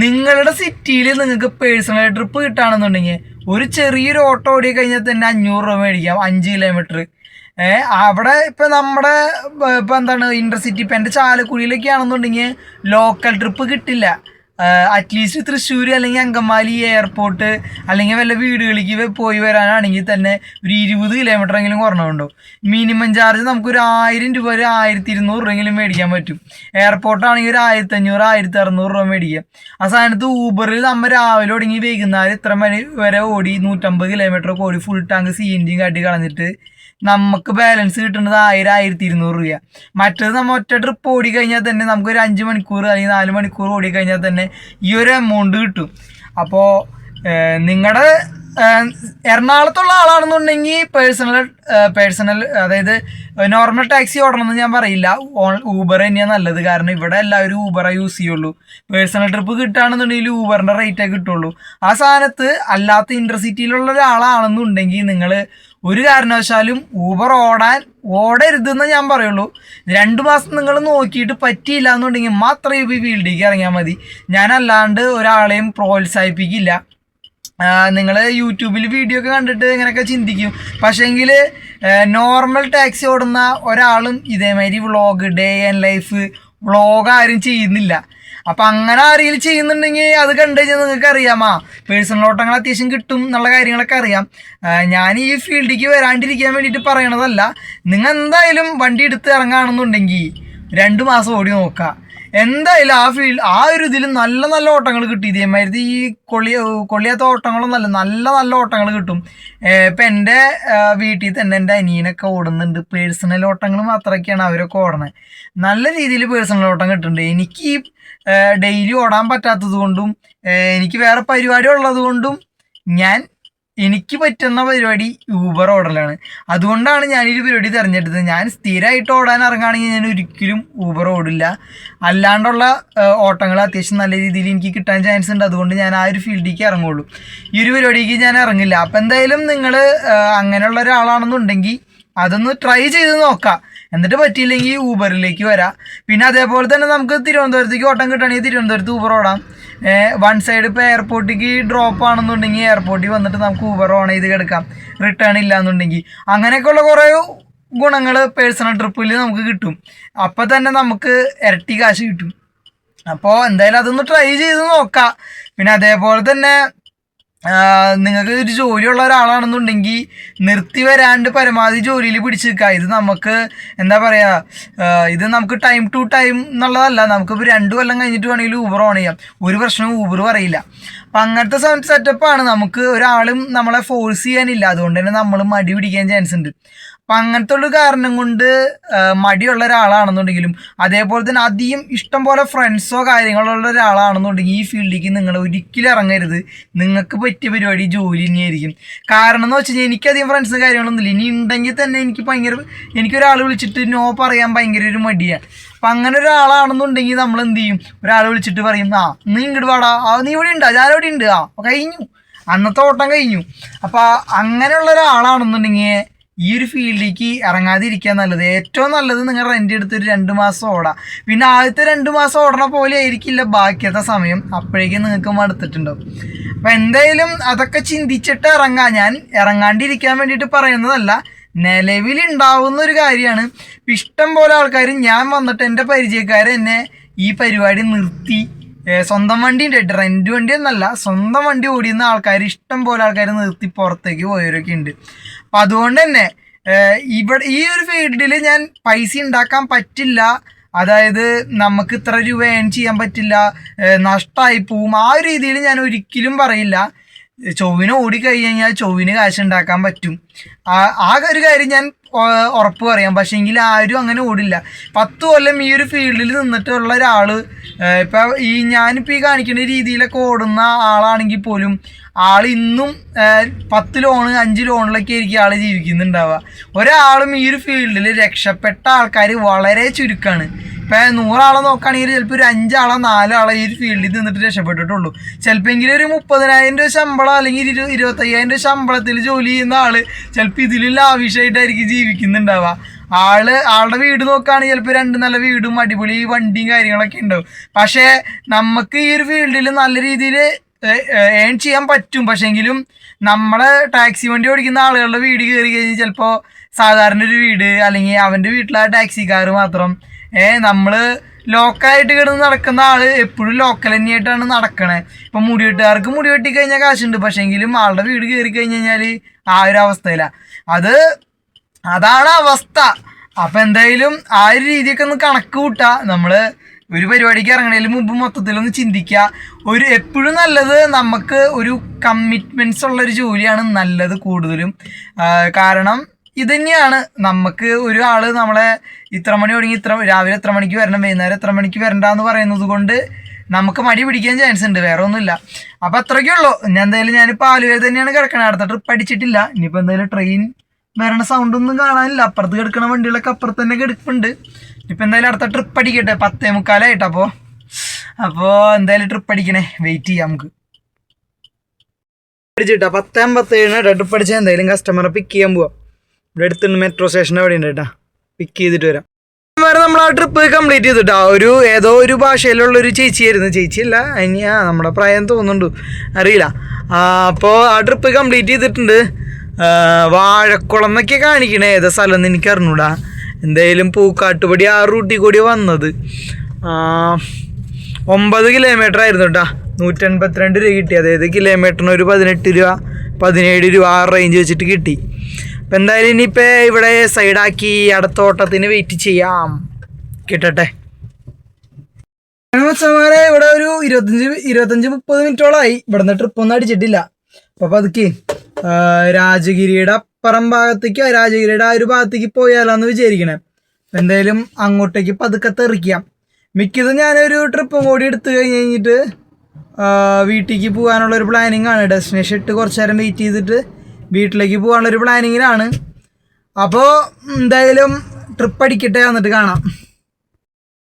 നിങ്ങളുടെ സിറ്റിയിൽ നിങ്ങൾക്ക് പേഴ്സണൽ ട്രിപ്പ് കിട്ടുകയാണെന്നുണ്ടെങ്കിൽ ഒരു ചെറിയൊരു ഓട്ടോ ഓടി കഴിഞ്ഞാൽ തന്നെ അഞ്ഞൂറ് രൂപ മേടിക്കാം അഞ്ച് കിലോമീറ്റർ അവിടെ ഇപ്പം നമ്മുടെ ഇപ്പം എന്താണ് ഇന്റർസിറ്റി ഇപ്പം എന്റെ ചാലക്കുടിയിലൊക്കെ ആണെന്നുണ്ടെങ്കിൽ ലോക്കൽ ട്രിപ്പ് കിട്ടില്ല. അറ്റ്ലീസ്റ്റ് തൃശ്ശൂർ അല്ലെങ്കിൽ അങ്കമാലി എയർപോർട്ട് അല്ലെങ്കിൽ വല്ല വീടുകളിലേക്ക് പോയി വരാനാണെങ്കിൽ തന്നെ ഒരു ഇരുപത് കിലോമീറ്റർ എങ്കിലും കുറഞ്ഞുണ്ടോ മിനിമം ചാർജ് നമുക്ക് ഒരു ആയിരം രൂപ ഒരു ആയിരത്തി ഇരുന്നൂറ് രൂപയെങ്കിലും മേടിക്കാൻ പറ്റും. എയർപോർട്ടാണെങ്കിൽ ഒരു ആയിരത്തി അഞ്ഞൂറ് ആയിരത്തി അറുന്നൂറ് രൂപ മേടിക്കാം. ആ സാധനത്ത് ഊബറിൽ നമ്മൾ രാവിലെ ഒടുങ്ങി വൈകുന്നേരം ഇത്ര മണി വരെ ഓടി നൂറ്റമ്പത് കിലോമീറ്റർ ഓടി ഫുൾ ടാങ്ക് സി എൻ ജിയും കാട്ടി കളഞ്ഞിട്ട് നമുക്ക് ബാലൻസ് കിട്ടുന്നത് ആയിരം ആയിരത്തി ഇരുന്നൂറ് രൂപ മറ്റേത് നമ്മൾ ഒറ്റ ട്രിപ്പ് ഓടി കഴിഞ്ഞാൽ തന്നെ നമുക്ക് ഒരു അഞ്ച് മണിക്കൂർ അല്ലെങ്കിൽ നാല് മണിക്കൂർ ഓടി കഴിഞ്ഞാൽ തന്നെ ഈ ഒരു എമൗണ്ട് കിട്ടും. അപ്പോൾ നിങ്ങളുടെ എറണാകുളത്തുള്ള ആളാണെന്നുണ്ടെങ്കിൽ പേഴ്സണൽ പേഴ്സണൽ അതായത് നോർമൽ ടാക്സി ഓടണമെന്ന് ഞാൻ പറയില്ല. ഊബർ തന്നെയാണ് നല്ലത്. കാരണം ഇവിടെ എല്ലാവരും ഊബറെ യൂസ് ചെയ്യുള്ളൂ. പേഴ്സണൽ ട്രിപ്പ് കിട്ടുകയാണെന്നുണ്ടെങ്കിൽ ഊബറിന്റെ റേറ്റേ കിട്ടുള്ളൂ. ആ സാധനത്ത് അല്ലാത്ത ഇന്റർസിറ്റിയിലുള്ള ഒരാളാണെന്നുണ്ടെങ്കിൽ നിങ്ങൾ ഒരു കാരണവശാലും ഊബർ ഓടാൻ ഓടരുതെന്ന് ഞാൻ പറയുള്ളൂ. രണ്ട് മാസം നിങ്ങൾ നോക്കിയിട്ട് പറ്റിയില്ല എന്നുണ്ടെങ്കിൽ മാത്രമേ ഈ ഫീൽഡിലേക്ക് ഇറങ്ങിയാൽ മതി. ഞാനല്ലാണ്ട് ഒരാളെയും പ്രോത്സാഹിപ്പിക്കില്ല. നിങ്ങൾ യൂട്യൂബിൽ വീഡിയോ ഒക്കെ കണ്ടിട്ട് ഇങ്ങനെയൊക്കെ ചിന്തിക്കും. പക്ഷേങ്കിൽ നോർമൽ ടാക്സി ഓടുന്ന ഒരാളും ഇതേമാതിരി vlog day and life vlog ആരും ചെയ്യുന്നില്ല. അപ്പം അങ്ങനെ ആരെങ്കിലും ചെയ്യുന്നുണ്ടെങ്കിൽ അത് കണ്ടു കഴിഞ്ഞാൽ നിങ്ങൾക്ക് അറിയാമാ. പേഴ്സണൽ ഓട്ടങ്ങൾ അത്യാവശ്യം കിട്ടും എന്നുള്ള കാര്യങ്ങളൊക്കെ അറിയാം. ഞാൻ ഈ ഫീൽഡിലേക്ക് വരാണ്ടിരിക്കാൻ വേണ്ടിയിട്ട് പറയണതല്ല. നിങ്ങൾ എന്തായാലും വണ്ടി എടുത്ത് ഇറങ്ങുകയാണെന്നുണ്ടെങ്കിൽ രണ്ട് മാസം ഓടി നോക്കുക. എന്തായാലും ആ ഫീൽഡ് ആ ഒരു ഇതിൽ നല്ല നല്ല ഓട്ടങ്ങൾ കിട്ടി. ഇതേമാതിരി ഈ കൊള്ളി കൊള്ളിയാത്ത ഓട്ടങ്ങളൊന്നല്ല നല്ല നല്ല ഓട്ടങ്ങൾ കിട്ടും. ഇപ്പം എന്റെ വീട്ടിൽ തന്നെ എന്റെ അനിയനൊക്കെ ഓടുന്നുണ്ട്. പേഴ്സണൽ ഓട്ടങ്ങൾ മാത്രമൊക്കെയാണ് അവരൊക്കെ ഓടണത് നല്ല രീതിയിൽ പേഴ്സണൽ ഓട്ടം കിട്ടുന്നുണ്ട്. എനിക്ക് ഈ ഡെയിലി ഓടാൻ പറ്റാത്തത് കൊണ്ടും എനിക്ക് വേറെ പരിപാടി ഉള്ളത് കൊണ്ടും ഞാൻ എനിക്ക് പറ്റുന്ന പരിപാടി ഊബർ ഓടലാണ്. അതുകൊണ്ടാണ് ഞാൻ ഈ പരിപാടി തിരഞ്ഞെടുത്തത്. ഞാൻ സ്ഥിരമായിട്ട് ഓടാൻ ഇറങ്ങുകയാണെങ്കിൽ ഞാൻ ഒരിക്കലും ഊബർ ഓടില്ല. അല്ലാണ്ടുള്ള ഓട്ടങ്ങൾ അത്യാവശ്യം നല്ല രീതിയിൽ എനിക്ക് കിട്ടാൻ ചാൻസ് ഉണ്ട്. അതുകൊണ്ട് ഞാൻ ആ ഒരു ഫീൽഡിലേക്ക് ഇറങ്ങുള്ളൂ. ഈ ഒരു പരിപാടിക്ക് ഞാൻ ഇറങ്ങില്ല. അപ്പം എന്തായാലും നിങ്ങൾ അങ്ങനെയുള്ള ഒരാളാണെന്നുണ്ടെങ്കിൽ അതൊന്ന് ട്രൈ ചെയ്ത് നോക്കാം. എന്നിട്ട് പറ്റിയില്ലെങ്കിൽ ഊബറിലേക്ക് വരാം. പിന്നെ അതേപോലെ തന്നെ നമുക്ക് തിരുവനന്തപുരത്തേക്ക് ഓട്ടം കിട്ടുകയാണെങ്കിൽ തിരുവനന്തപുരത്ത് ഊബർ ഓടാം. വൺ സൈഡ് ഇപ്പോൾ എയർപോർട്ടിലേക്ക് ഡ്രോപ്പ് ആണെന്നുണ്ടെങ്കിൽ എയർപോർട്ടിൽ വന്നിട്ട് നമുക്ക് ഊബർ ഓൺ ചെയ്ത് കിടക്കാം. റിട്ടേൺ ഇല്ല എന്നുണ്ടെങ്കിൽ അങ്ങനെയൊക്കെയുള്ള കുറേ ഗുണങ്ങൾ പേഴ്സണൽ ട്രിപ്പിൽ നമുക്ക് കിട്ടും. അപ്പം തന്നെ നമുക്ക് ഇരട്ടി കാശ് കിട്ടും. അപ്പോൾ എന്തായാലും അതൊന്ന് ട്രൈ ചെയ്ത് നോക്കാം. പിന്നെ അതേപോലെ തന്നെ നിങ്ങൾക്ക് ഒരു ജോലിയുള്ള ഒരാളാണെന്നുണ്ടെങ്കിൽ നിർത്തി വരാണ്ട് പരമാവധി ജോലിയിൽ പിടിച്ചു നിൽക്കുക ഇത് നമുക്ക് എന്താ പറയുക ഇത് നമുക്ക് ടൈം ടു ടൈം എന്നുള്ളതല്ല നമുക്കിപ്പോൾ രണ്ട് കൊല്ലം കഴിഞ്ഞിട്ട് വേണമെങ്കിൽ ഊബർ ഓൺ ചെയ്യാം. ഒരു പ്രശ്നവും ഊബർ പറയില്ല. അപ്പം അങ്ങനത്തെ സെറ്റപ്പാണ് നമുക്ക് ഒരാളും നമ്മളെ ഫോഴ്സ് ചെയ്യാനില്ല. അതുകൊണ്ട് തന്നെ നമ്മൾ മടി പിടിക്കാൻ ചാൻസ് ഉണ്ട്. അപ്പം അങ്ങനത്തെ ഒരു കാരണം കൊണ്ട് മടിയുള്ള ഒരാളാണെന്നുണ്ടെങ്കിലും അതേപോലെ തന്നെ അധികം ഇഷ്ടം പോലെ ഫ്രണ്ട്സോ കാര്യങ്ങളോ ഉള്ള ഒരാളാണെന്നുണ്ടെങ്കിൽ ഈ ഫീൽഡിലേക്ക് നിങ്ങൾ ഒരിക്കലും ഇറങ്ങരുത്. നിങ്ങൾക്ക് പറ്റിയ പരിപാടി ജോലി തന്നെയായിരിക്കും. കാരണം എന്ന് വെച്ച് കഴിഞ്ഞാൽ എനിക്കധികം ഫ്രണ്ട്സും കാര്യങ്ങളൊന്നുമില്ല ഇനി ഉണ്ടെങ്കിൽ തന്നെ എനിക്ക് ഭയങ്കര എനിക്കൊരാൾ വിളിച്ചിട്ട് നോ പറയാൻ ഭയങ്കര ഒരു മടിയാണ് അപ്പം അങ്ങനെ ഒരാളാണെന്നുണ്ടെങ്കിൽ നമ്മൾ എന്ത് ചെയ്യും? ഒരാൾ വിളിച്ചിട്ട് പറയും ആ നീ ഇങ്ങോട്ട് വാടാ. ആ നീ ഇവിടെ ഉണ്ടോ ഞാൻ ഇവിടെ ഉണ്ട് ആ കഴിഞ്ഞു. അന്നത്തെ ഓട്ടം കഴിഞ്ഞു. അപ്പം അങ്ങനെയുള്ള ഒരാളാണെന്നുണ്ടെങ്കിൽ ഈ ഒരു ഫീൽഡിലേക്ക് ഇറങ്ങാതിരിക്കാൻ നല്ലത്. ഏറ്റവും നല്ലത് നിങ്ങൾ റെന്റ് എടുത്ത് ഒരു രണ്ട് മാസം ഓടാം. പിന്നെ ആദ്യത്തെ രണ്ട് മാസം ഓടണ പോലെ ആയിരിക്കില്ല ബാക്കിയത്തെ സമയം. അപ്പോഴേക്കും നിങ്ങൾക്ക് മടുത്തിട്ടുണ്ടാവും. അപ്പം എന്തായാലും അതൊക്കെ ചിന്തിച്ചിട്ട് ഇറങ്ങാം. ഞാൻ ഇറങ്ങാണ്ടിരിക്കാൻ വേണ്ടിയിട്ട് പറയുന്നതല്ല നിലവിൽ ഉണ്ടാവുന്ന ഒരു കാര്യമാണ്. ഇഷ്ടം പോലെ ആൾക്കാർ ഞാൻ വന്നിട്ട് എന്റെ പരിചയക്കാർ എന്നെ ഈ പരിപാടി നിർത്തി. സ്വന്തം വണ്ടി ഉണ്ട് റെന്റ് വണ്ടി ഒന്നല്ല സ്വന്തം വണ്ടി ഓടിയുന്ന ആൾക്കാർ ഇഷ്ടം പോലെ ആൾക്കാർ നിർത്തി പുറത്തേക്ക് പോയവരൊക്കെ ഉണ്ട് അപ്പം അതുകൊണ്ട് തന്നെ ഇവിടെ ഈ ഒരു ഫീൽഡിൽ ഞാൻ പൈസ ഉണ്ടാക്കാൻ പറ്റില്ല. അതായത് നമുക്ക് ഇത്ര രൂപ ഏൺ ചെയ്യാൻ പറ്റില്ല. നഷ്ടമായി പോവും. ആ ഒരു രീതിയിൽ ഞാൻ ഒരിക്കലും പറയില്ല. ചൊവ്വിന് ഓടിക്കഴിഞ്ഞ് കഴിഞ്ഞാൽ ചൊവ്വിന് കാശ് ഉണ്ടാക്കാൻ പറ്റും. ആ ഒരു കാര്യം ഞാൻ ഉറപ്പ് പറയാം. പക്ഷേ എങ്കിൽ ആരും അങ്ങനെ ഓടില്ല. പത്ത് കൊല്ലം ഈ ഒരു ഫീൽഡിൽ നിന്നിട്ടുള്ള ഒരാൾ ഇപ്പം ഈ ഞാനിപ്പോൾ ഈ കാണിക്കുന്ന രീതിയിലൊക്കെ ഓടുന്ന ആളാണെങ്കിൽ പോലും ആൾ ഇന്നും പത്ത് ലോണ് അഞ്ച് ലോണിലൊക്കെ ആയിരിക്കും ആൾ ജീവിക്കുന്നുണ്ടാവുക. ഒരാളും ഈ ഒരു ഫീൽഡിൽ രക്ഷപ്പെട്ട ആൾക്കാർ വളരെ ചുരുക്കമാണ് ഇപ്പം നൂറാളെ നോക്കുകയാണെങ്കിൽ ചിലപ്പോൾ ഒരു അഞ്ചാളോ നാലാളോ ഈ ഫീൽഡിൽ നിന്നിട്ട് രക്ഷപ്പെട്ടിട്ടുള്ളൂ. ചിലപ്പോൾ ഒരു മുപ്പതിനായിരം രൂപ ശമ്പളം അല്ലെങ്കിൽ ഇരു ഇരുപത്തയ്യായിരം രൂപ ശമ്പളത്തിൽ ജോലി ചെയ്യുന്ന ആൾ ചിലപ്പോൾ ഇതിലുള്ള ലാവിഷായിട്ടായിരിക്കും ജീവിക്കുന്നുണ്ടാവുക. ആൾ ആളുടെ വീട് നോക്കുകയാണെങ്കിൽ ചിലപ്പോൾ രണ്ട് നല്ല വീടും അടിപൊളി വണ്ടിയും കാര്യങ്ങളൊക്കെ ഉണ്ടാവും. പക്ഷേ നമുക്ക് ഈ ഒരു ഫീൽഡിൽ നല്ല രീതിയിൽ ഏൺ ചെയ്യാൻ പറ്റും. പക്ഷെങ്കിലും നമ്മളെ ടാക്സി വണ്ടി ഓടിക്കുന്ന ആളുകളുടെ വീട് കയറി കഴിഞ്ഞാൽ ചിലപ്പോൾ സാധാരണ ഒരു വീട് അല്ലെങ്കിൽ അവന്റെ വീട്ടിലെ ടാക്സിക്കാർ മാത്രം ഏ നമ്മൾ ലോക്കലായിട്ട് കിടന്ന് നടക്കുന്ന ആൾ എപ്പോഴും ലോക്കൽ തന്നെയായിട്ടാണ് നടക്കണേ. ഇപ്പൊ മുടി വെട്ടുകാർക്ക് മുടി വെട്ടി കഴിഞ്ഞാൽ കാശുണ്ട്. പക്ഷെങ്കിലും ആളുടെ വീട് കയറി കഴിഞ്ഞ് കഴിഞ്ഞാൽ ആ ഒരു അവസ്ഥയില. അത് അതാണ് അവസ്ഥ. അപ്പൊ എന്തായാലും ആ ഒരു രീതിയൊക്കെ ഒന്ന് കണക്ക് കൂട്ടാ. നമ്മൾ ഒരു പരിപാടിക്ക് ഇറങ്ങണതിന് മുമ്പ് മൊത്തത്തിലൊന്ന് ചിന്തിക്കുക ഒരു എപ്പോഴും നല്ലത് നമുക്ക് ഒരു കമ്മിറ്റ്മെന്റ്സ് ഉള്ള ഒരു ജോലിയാണ് നല്ലത് കൂടുതലും. കാരണം ഇത് തന്നെയാണ് നമുക്ക് ഒരു ആൾ നമ്മളെ ഇത്ര മണി തുടങ്ങി ഇത്ര രാവിലെ എത്ര മണിക്ക് വരണം വൈകുന്നേരം എത്ര മണിക്ക് വരണ്ട എന്ന് പറയുന്നത് കൊണ്ട് നമുക്ക് മടി പിടിക്കാൻ ചാൻസ് ഉണ്ട് വേറെ ഒന്നുമില്ല. അപ്പൊ അത്രയ്ക്കേ ഉള്ളൂ. ഞാൻ എന്തായാലും ഞാനിപ്പോൾ ആലുവയിൽ തന്നെയാണ് കിടക്കണത് അടുത്ത ട്രിപ്പ് അടിച്ചിട്ടില്ല ഇനിയിപ്പോൾ എന്തായാലും ട്രെയിൻ വരണ സൗണ്ട് ഒന്നും കാണാനില്ല. അപ്പുറത്ത് കിടക്കണ വണ്ടികളൊക്കെ അപ്പുറത്ത് തന്നെ കിടപ്പുണ്ട്. ഇപ്പം എന്തായാലും അടുത്ത ട്രിപ്പ് അടിക്കട്ടെ പത്തേ മുക്കാലായിട്ട് അപ്പോൾ അപ്പോൾ എന്തായാലും ട്രിപ്പ് അടിക്കണേ വെയിറ്റ് ചെയ്യാം നമുക്ക്. അടിച്ചിട്ടാ പത്തേ അമ്പത്തേഴിന് ട്രിപ്പ് അടിച്ചാൽ എന്തായാലും കസ്റ്റമറെ പിക്ക് ചെയ്യാൻ പോവാം. ഇവിടെ അടുത്തുണ്ട് മെട്രോ സ്റ്റേഷൻ അവിടെ ഉണ്ട് കേട്ടാ. പിക്ക് ചെയ്തിട്ട് വരാം. വേറെ നമ്മൾ ആ ട്രിപ്പ് കംപ്ലീറ്റ് ചെയ്തിട്ടാ. ഒരു ഏതോ ഒരു ഭാഷയിലുള്ള ഒരു ചേച്ചിയായിരുന്നു. ചേച്ചിയല്ല ഇനി ആ നമ്മുടെ പ്രായം തോന്നുന്നുണ്ട്. അറിയില്ല. അപ്പോൾ ആ ട്രിപ്പ് കംപ്ലീറ്റ് ചെയ്തിട്ടുണ്ട്. വാഴക്കുളം എന്നൊക്കെ കാണിക്കണേ. ഏതാ സ്ഥലം എന്ന് എനിക്ക് അറിഞ്ഞൂടാ എന്തായാലും പൂക്കാട്ടുപടി ആ റൂട്ടിൽ കൂടി വന്നത്. ഒമ്പത് കിലോമീറ്റർ ആയിരുന്നു കേട്ടോ. നൂറ്റൻപത്തിരണ്ട് രൂപ കിട്ടി. അതായത് കിലോമീറ്ററിന് ഒരു പതിനെട്ട് രൂപ പതിനേഴ് രൂപ ആ റേഞ്ച് വെച്ചിട്ട് കിട്ടി. എന്തായാലും ഇനിയിപ്പോൾ ഇവിടെ സൈഡാക്കി അടുത്ത ഓട്ടത്തിന് വെയിറ്റ് ചെയ്യാം. കിട്ടട്ടെ. മച്ചന്മാരെ ഇവിടെ ഒരു ഇരുപത്തഞ്ച് ഇരുപത്തഞ്ച് മുപ്പത് മിനിറ്റോളായി. ഇവിടുന്ന് ട്രിപ്പ് ഒന്നും അടിച്ചിട്ടില്ല. അപ്പൊ പതുക്കെ ആ, രാജഗിരിയുടെ അപ്പുറം ഭാഗത്തേക്ക് രാജഗിരിയുടെ ആ ഒരു ഭാഗത്തേക്ക് പോയാലാന്ന് വിചാരിക്കണേ. എന്തായാലും അങ്ങോട്ടേക്ക് പതുക്കെ തെറിക്കാം. മിക്കതും ഞാനൊരു ട്രിപ്പും കൂടി എടുത്തു കഴിഞ്ഞ് കഴിഞ്ഞിട്ട് വീട്ടിലേക്ക് പോകാനുള്ള ഒരു പ്ലാനിങ് ആണ്. ഡെസ്റ്റിനേഷൻ ഇട്ട് കുറച്ച് നേരം വെയിറ്റ് ചെയ്തിട്ട് വീട്ടിലേക്ക് പോകാനുള്ള ഒരു പ്ലാനിങ്ങിലാണ്. അപ്പോൾ എന്തായാലും ട്രിപ്പ് അടിക്കട്ടെ എന്നിട്ട് കാണാം.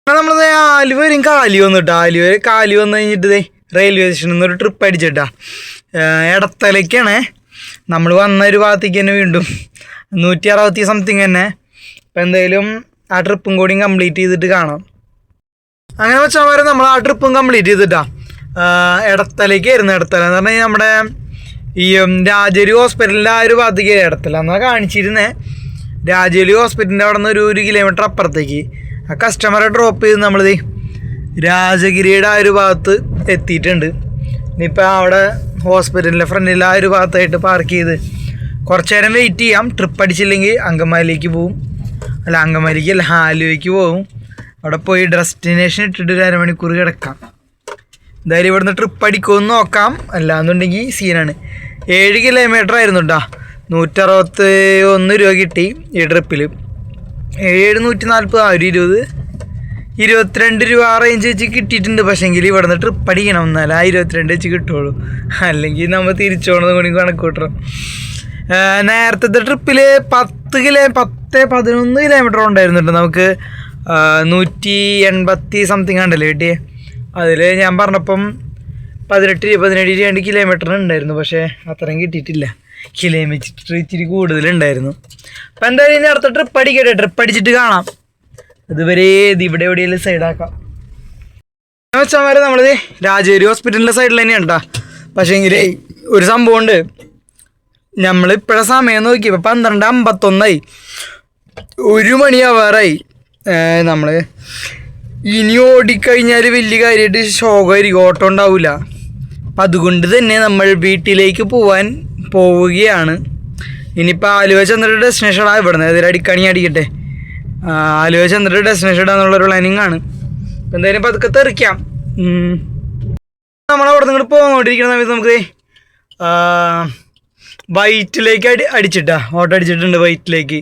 നമ്മൾ ആലുവ വരും. കാലി വന്നിട്ടാ ആലുവ കാലി വന്നു കഴിഞ്ഞിട്ട് റെയിൽവേ സ്റ്റേഷനിൽ നിന്ന് ഒരു ട്രിപ്പ് അടിച്ചിട്ടാ. ഇടത്തലേക്കാണേ നമ്മൾ വന്ന ഒരു ഭാഗത്തേക്ക് തന്നെ വീണ്ടും. നൂറ്റി അറുപത്തി സംതിങ് തന്നെ. അപ്പം എന്തായാലും ആ ട്രിപ്പും കൂടിയും കംപ്ലീറ്റ് ചെയ്തിട്ട് കാണാം. അങ്ങനെ വെച്ചാൽ നമ്മൾ ആ ട്രിപ്പും കംപ്ലീറ്റ് ചെയ്തിട്ടാ. ഇടത്തലേക്കായിരുന്നു ഇടത്തല എന്ന് പറഞ്ഞാൽ നമ്മുടെ ഈ രാജേലി ഹോസ്പിറ്റലിന്റെ ആ ഒരു ഭാഗത്തേക്ക് ഇടത്തിലാണ് കാണിച്ചിരുന്നേ. രാജലി ഹോസ്പിറ്റലിന്റെ അവിടെ നിന്ന് ഒരു ഒരു കിലോമീറ്റർ അപ്പുറത്തേക്ക്. ആ കസ്റ്റമറെ ഡ്രോപ്പ് ചെയ്ത് നമ്മളിത് രാജഗിരിയുടെ ആ ഒരു ഭാഗത്ത് എത്തിയിട്ടുണ്ട്. ഇനിയിപ്പോൾ അവിടെ ഹോസ്പിറ്റലിന്റെ ഫ്രണ്ടിൽ ആ ഒരു ഭാഗത്തായിട്ട് പാർക്ക് ചെയ്ത് കുറച്ച് നേരം വെയിറ്റ് ചെയ്യാം. ട്രിപ്പ് അടിച്ചില്ലെങ്കിൽ അങ്കമാലിക്ക് പോവും. അല്ല അങ്കമാലിക്ക് അല്ല ആലുവയ്ക്ക് പോവും. അവിടെ പോയി ഡെസ്റ്റിനേഷൻ ഇട്ടിട്ട് ഒരു അരമണിക്കൂർ കിടക്കാം. എന്തായാലും ഇവിടുന്ന് ട്രിപ്പ് അടിക്കുമെന്ന് നോക്കാം. അല്ലാന്നുണ്ടെങ്കിൽ സീനാണ് ഏഴ് കിലോമീറ്റർ ആയിരുന്നു കേട്ടോ നൂറ്ററുപത്തി ഒന്ന് രൂപ കിട്ടി ഈ ട്രിപ്പിൽ ഏഴ് നൂറ്റി നാൽപ്പത് ആ ഒരു ഇരുപത്. ഇരുപത്തിരണ്ട് രൂപ ആ റേഞ്ച് വെച്ച് കിട്ടിയിട്ടുണ്ട്. പക്ഷേങ്കിൽ ഇവിടെ നിന്ന് ട്രിപ്പ് അടിക്കണം. എന്നാൽ ആ ഇരുപത്തിരണ്ട് വെച്ച് കിട്ടുള്ളൂ. അല്ലെങ്കിൽ നമ്മൾ തിരിച്ചു പോകണത് കൂടി കണക്ക് കൂട്ടണം. നേരത്തെ ട്രിപ്പിൽ പത്ത് കിലോ പത്ത് പതിനൊന്ന് കിലോമീറ്റർ ഉണ്ടായിരുന്നുണ്ട് നമുക്ക്. നൂറ്റി എൺപത്തി സംതിങ് ഉണ്ടല്ലോ കിട്ടിയേ? അതിൽ ഞാൻ പറഞ്ഞപ്പം പതിനെട്ട് പതിനേഴ് രണ്ട് കിലോമീറ്റർ ഉണ്ടായിരുന്നു പക്ഷേ അത്രയും കിട്ടിയിട്ടില്ല. കിലോമീറ്റർ ഇച്ചിരി കൂടുതലുണ്ടായിരുന്നു. അപ്പം എന്തായാലും ഇനി അടുത്ത ട്രിപ്പ് അടിക്കട്ടെ ട്രിപ്പ് അടിച്ചിട്ട് കാണാം. അതുവരെ ഇത് ഇവിടെ എവിടെയെങ്കിലും സൈഡാക്കാം വെച്ചാൽ നമ്മൾ രാജേരി ഹോസ്പിറ്റലിന്റെ സൈഡിൽ തന്നെയാണ് കേട്ടോ പക്ഷേങ്കിൽ ഒരു സംഭവമുണ്ട്. നമ്മൾ ഇപ്പോഴെ സമയം നോക്കി ഇപ്പം പന്ത്രണ്ട് അമ്പത്തൊന്നായി. ഒരു മണിയാവാറായി. നമ്മൾ ഇനി ഓടിക്കഴിഞ്ഞാൽ വലിയ കാര്യമായിട്ട് ശോകമായിരിക്കും ഓട്ടം ഉണ്ടാവില്ല അപ്പം അതുകൊണ്ട് തന്നെ നമ്മൾ വീട്ടിലേക്ക് പോവാൻ പോവുകയാണ്. ഇനിയിപ്പോൾ ആലുവ ചന്ദ്രയുടെ ഇവിടെ നിന്ന് ഏതൊരു അടിക്കണി അടിക്കട്ടെ. ആലുവ ചന്ദ്രയുടെ ഡെസ്റ്റിനേഷൻ ഇടാന്നുള്ളൊരു പ്ലാനിങ് ആണ്. അപ്പം എന്തായാലും പതുക്കെ തെറിക്കാം. നമ്മളവിടെ നിന്ന് പോകാണ്ടിരിക്കുന്ന സമയത്ത് നമുക്ക് വൈറ്റിലേക്ക് അടി അടിച്ചിട്ടാ. ഓട്ടോ അടിച്ചിട്ടുണ്ട് വൈറ്റിലേക്ക്.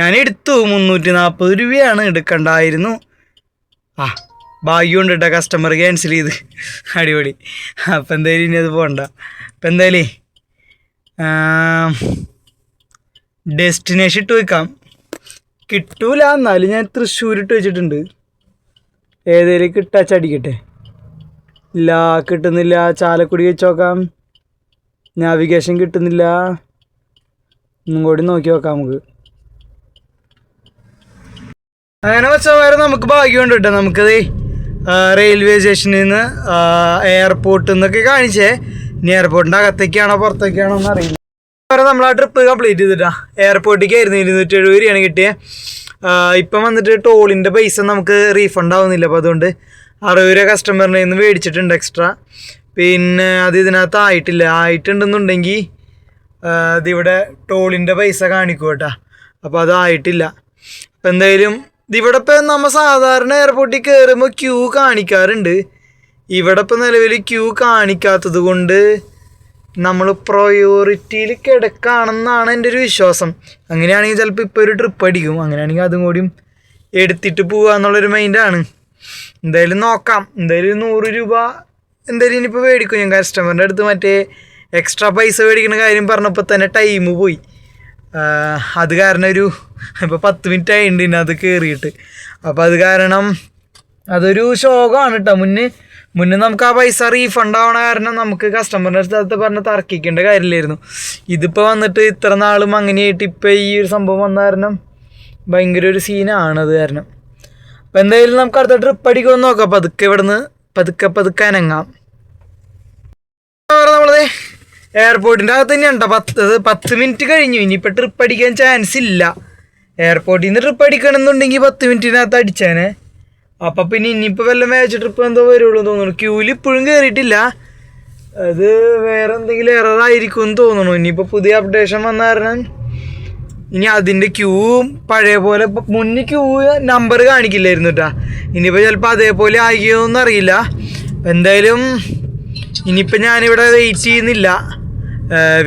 ഞാൻ എടുത്തു. മുന്നൂറ്റി നാൽപ്പത് രൂപയാണ് എടുക്കണ്ടായിരുന്നു. ആ. ഭാഗ്യമുണ്ട് കേട്ടോ കസ്റ്റമർ ക്യാൻസൽ ചെയ്ത്. അടിപൊളി. അപ്പം എന്തായാലും ഇനി അത് പോകണ്ട അപ്പം എന്തായാലേ ഡെസ്റ്റിനേഷൻ ഇട്ട് വെക്കാം കിട്ടൂല എന്നാലും ഞാൻ തൃശ്ശൂർ ഇട്ട് വെച്ചിട്ടുണ്ട്. ഏതേലും കിട്ടാച്ച അടിക്കട്ടെ ഇല്ല കിട്ടുന്നില്ല. ചാലക്കുടി വെച്ച് നോക്കാം. നാവിഗേഷൻ കിട്ടുന്നില്ല. ഒന്നും കൂടി നോക്കി നോക്കാം നമുക്ക്. അങ്ങനെ വെച്ചാൽ വേറെ നമുക്ക് ഭാഗ്യമുണ്ട് കേട്ടോ. നമുക്കത് റെയിൽവേ സ്റ്റേഷനിൽ നിന്ന് എയർപോർട്ടിൽ നിന്നൊക്കെ കാണിച്ചേ. ഇനി എയർപോർട്ടിന്റെ അകത്തേക്കാണോ പുറത്തേക്കാണോ എന്ന് അറിയില്ല. വരെ നമ്മൾ ആ ട്രിപ്പ് കംപ്ലീറ്റ് ചെയ്തിട്ടാ എയർപോർട്ടിലേക്ക് ആയിരുന്നു ഇരുന്നൂറ്റി എഴുപത് രൂപയാണ് കിട്ടിയത് ഇപ്പം വന്നിട്ട് ടോളിന്റെ പൈസ നമുക്ക് റീഫണ്ട് ആവുന്നില്ല. അപ്പോൾ അതുകൊണ്ട് അറുപത് രൂപ കസ്റ്റമറിനെ നിന്ന് മേടിച്ചിട്ടുണ്ട് എക്സ്ട്രാ പിന്നെ അത് ഇതിനകത്ത് ആയിട്ടില്ല. ആയിട്ടുണ്ടെന്നുണ്ടെങ്കിൽ ഇതിവിടെ ടോളിന്റെ പൈസ കാണിക്കും കേട്ടോ അപ്പോൾ അതായിട്ടില്ല അപ്പം എന്തായാലും ഇതിവിടെ ഇപ്പം നമ്മൾ സാധാരണ എയർപോർട്ടിൽ കയറുമ്പോൾ ക്യൂ കാണിക്കാറുണ്ട്. ഇവിടെ ഇപ്പം നിലവിൽ ക്യൂ കാണിക്കാത്തത് കൊണ്ട് നമ്മൾ പ്രയോറിറ്റിയിൽ കിടക്കുകയാണെന്നാണ് എന്റെ ഒരു വിശ്വാസം. അങ്ങനെയാണെങ്കിൽ ചിലപ്പോൾ ഇപ്പോൾ ഒരു ട്രിപ്പ് അടിക്കും. അങ്ങനെയാണെങ്കിൽ അതും കൂടിയും എടുത്തിട്ട് പോവുക എന്നുള്ളൊരു മൈൻഡാണ് എന്തായാലും നോക്കാം. എന്തായാലും നൂറ് രൂപ എന്തായാലും ഇനിയിപ്പോൾ മേടിക്കും. ഞാൻ കസ്റ്റമറിന്റെ അടുത്ത് മറ്റേ എക്സ്ട്രാ പൈസ മേടിക്കുന്ന കാര്യം പറഞ്ഞപ്പോൾ തന്നെ ടൈം പോയി. അത് കാരണം ഒരു ഇപ്പോൾ പത്ത് മിനിറ്റ് ആയിട്ടുണ്ട് അത് കയറിയിട്ട് അപ്പോൾ അത് കാരണം അതൊരു ശോകമാണ് കേട്ടോ മുന്നേ മുന്നേ നമുക്ക് ആ പൈസ റീഫണ്ട് ആവണ കാരണം നമുക്ക് കസ്റ്റമറിന്റെ അടുത്ത് പറഞ്ഞ് തർക്കിക്കേണ്ട കാര്യമില്ലായിരുന്നു. ഇതിപ്പോൾ വന്നിട്ട് ഇത്ര നാളും അങ്ങനെയായിട്ട് ഇപ്പോൾ ഈ ഒരു സംഭവം വന്ന കാരണം ഭയങ്കര ഒരു സീനാണ് അത് കാരണം. അപ്പോൾ എന്തായാലും നമുക്ക് അടുത്ത ട്രിപ്പ് അടിക്കുമെന്ന് നോക്കാം. പതുക്കെ ഇവിടുന്ന് പതുക്കെ പതുക്കെ അനങ്ങാം. നമ്മളത് എയർപോർട്ടിന്റെ അകത്ത് തന്നെ ഉണ്ടോ പത്ത് പത്ത് മിനിറ്റ് കഴിഞ്ഞു. ഇനിയിപ്പോൾ ട്രിപ്പ് അടിക്കാൻ ചാൻസ് ഇല്ല. എയർപോർട്ടിൽ നിന്ന് ട്രിപ്പ് അടിക്കണമെന്നുണ്ടെങ്കിൽ പത്ത് മിനിറ്റിനകത്ത് അടിച്ചേനെ. അപ്പം പിന്നെ ഇനിയിപ്പോൾ വല്ല മാച്ച് ട്രിപ്പ് എന്തോ വരുള്ളൂ തോന്നുന്നു. ക്യൂവിൽ ഇപ്പോഴും കയറിയിട്ടില്ല അത് വേറെ എന്തെങ്കിലും എറർ ആയിരിക്കും എന്ന് തോന്നുന്നു. ഇനിയിപ്പോൾ പുതിയ അപ്ഡേഷൻ വന്ന കാരണം ഇനി അതിന്റെ ക്യൂ പഴയ പോലെ മുന്നേ ക്യൂ നമ്പർ കാണിക്കില്ലായിരുന്നു കേട്ടാ ഇനിയിപ്പോൾ ചിലപ്പോൾ അതേപോലെ ആയിരിക്കുമെന്ന് അറിയില്ല. എന്തായാലും ഇനിയിപ്പോൾ ഞാനിവിടെ വെയിറ്റ് ചെയ്യുന്നില്ല.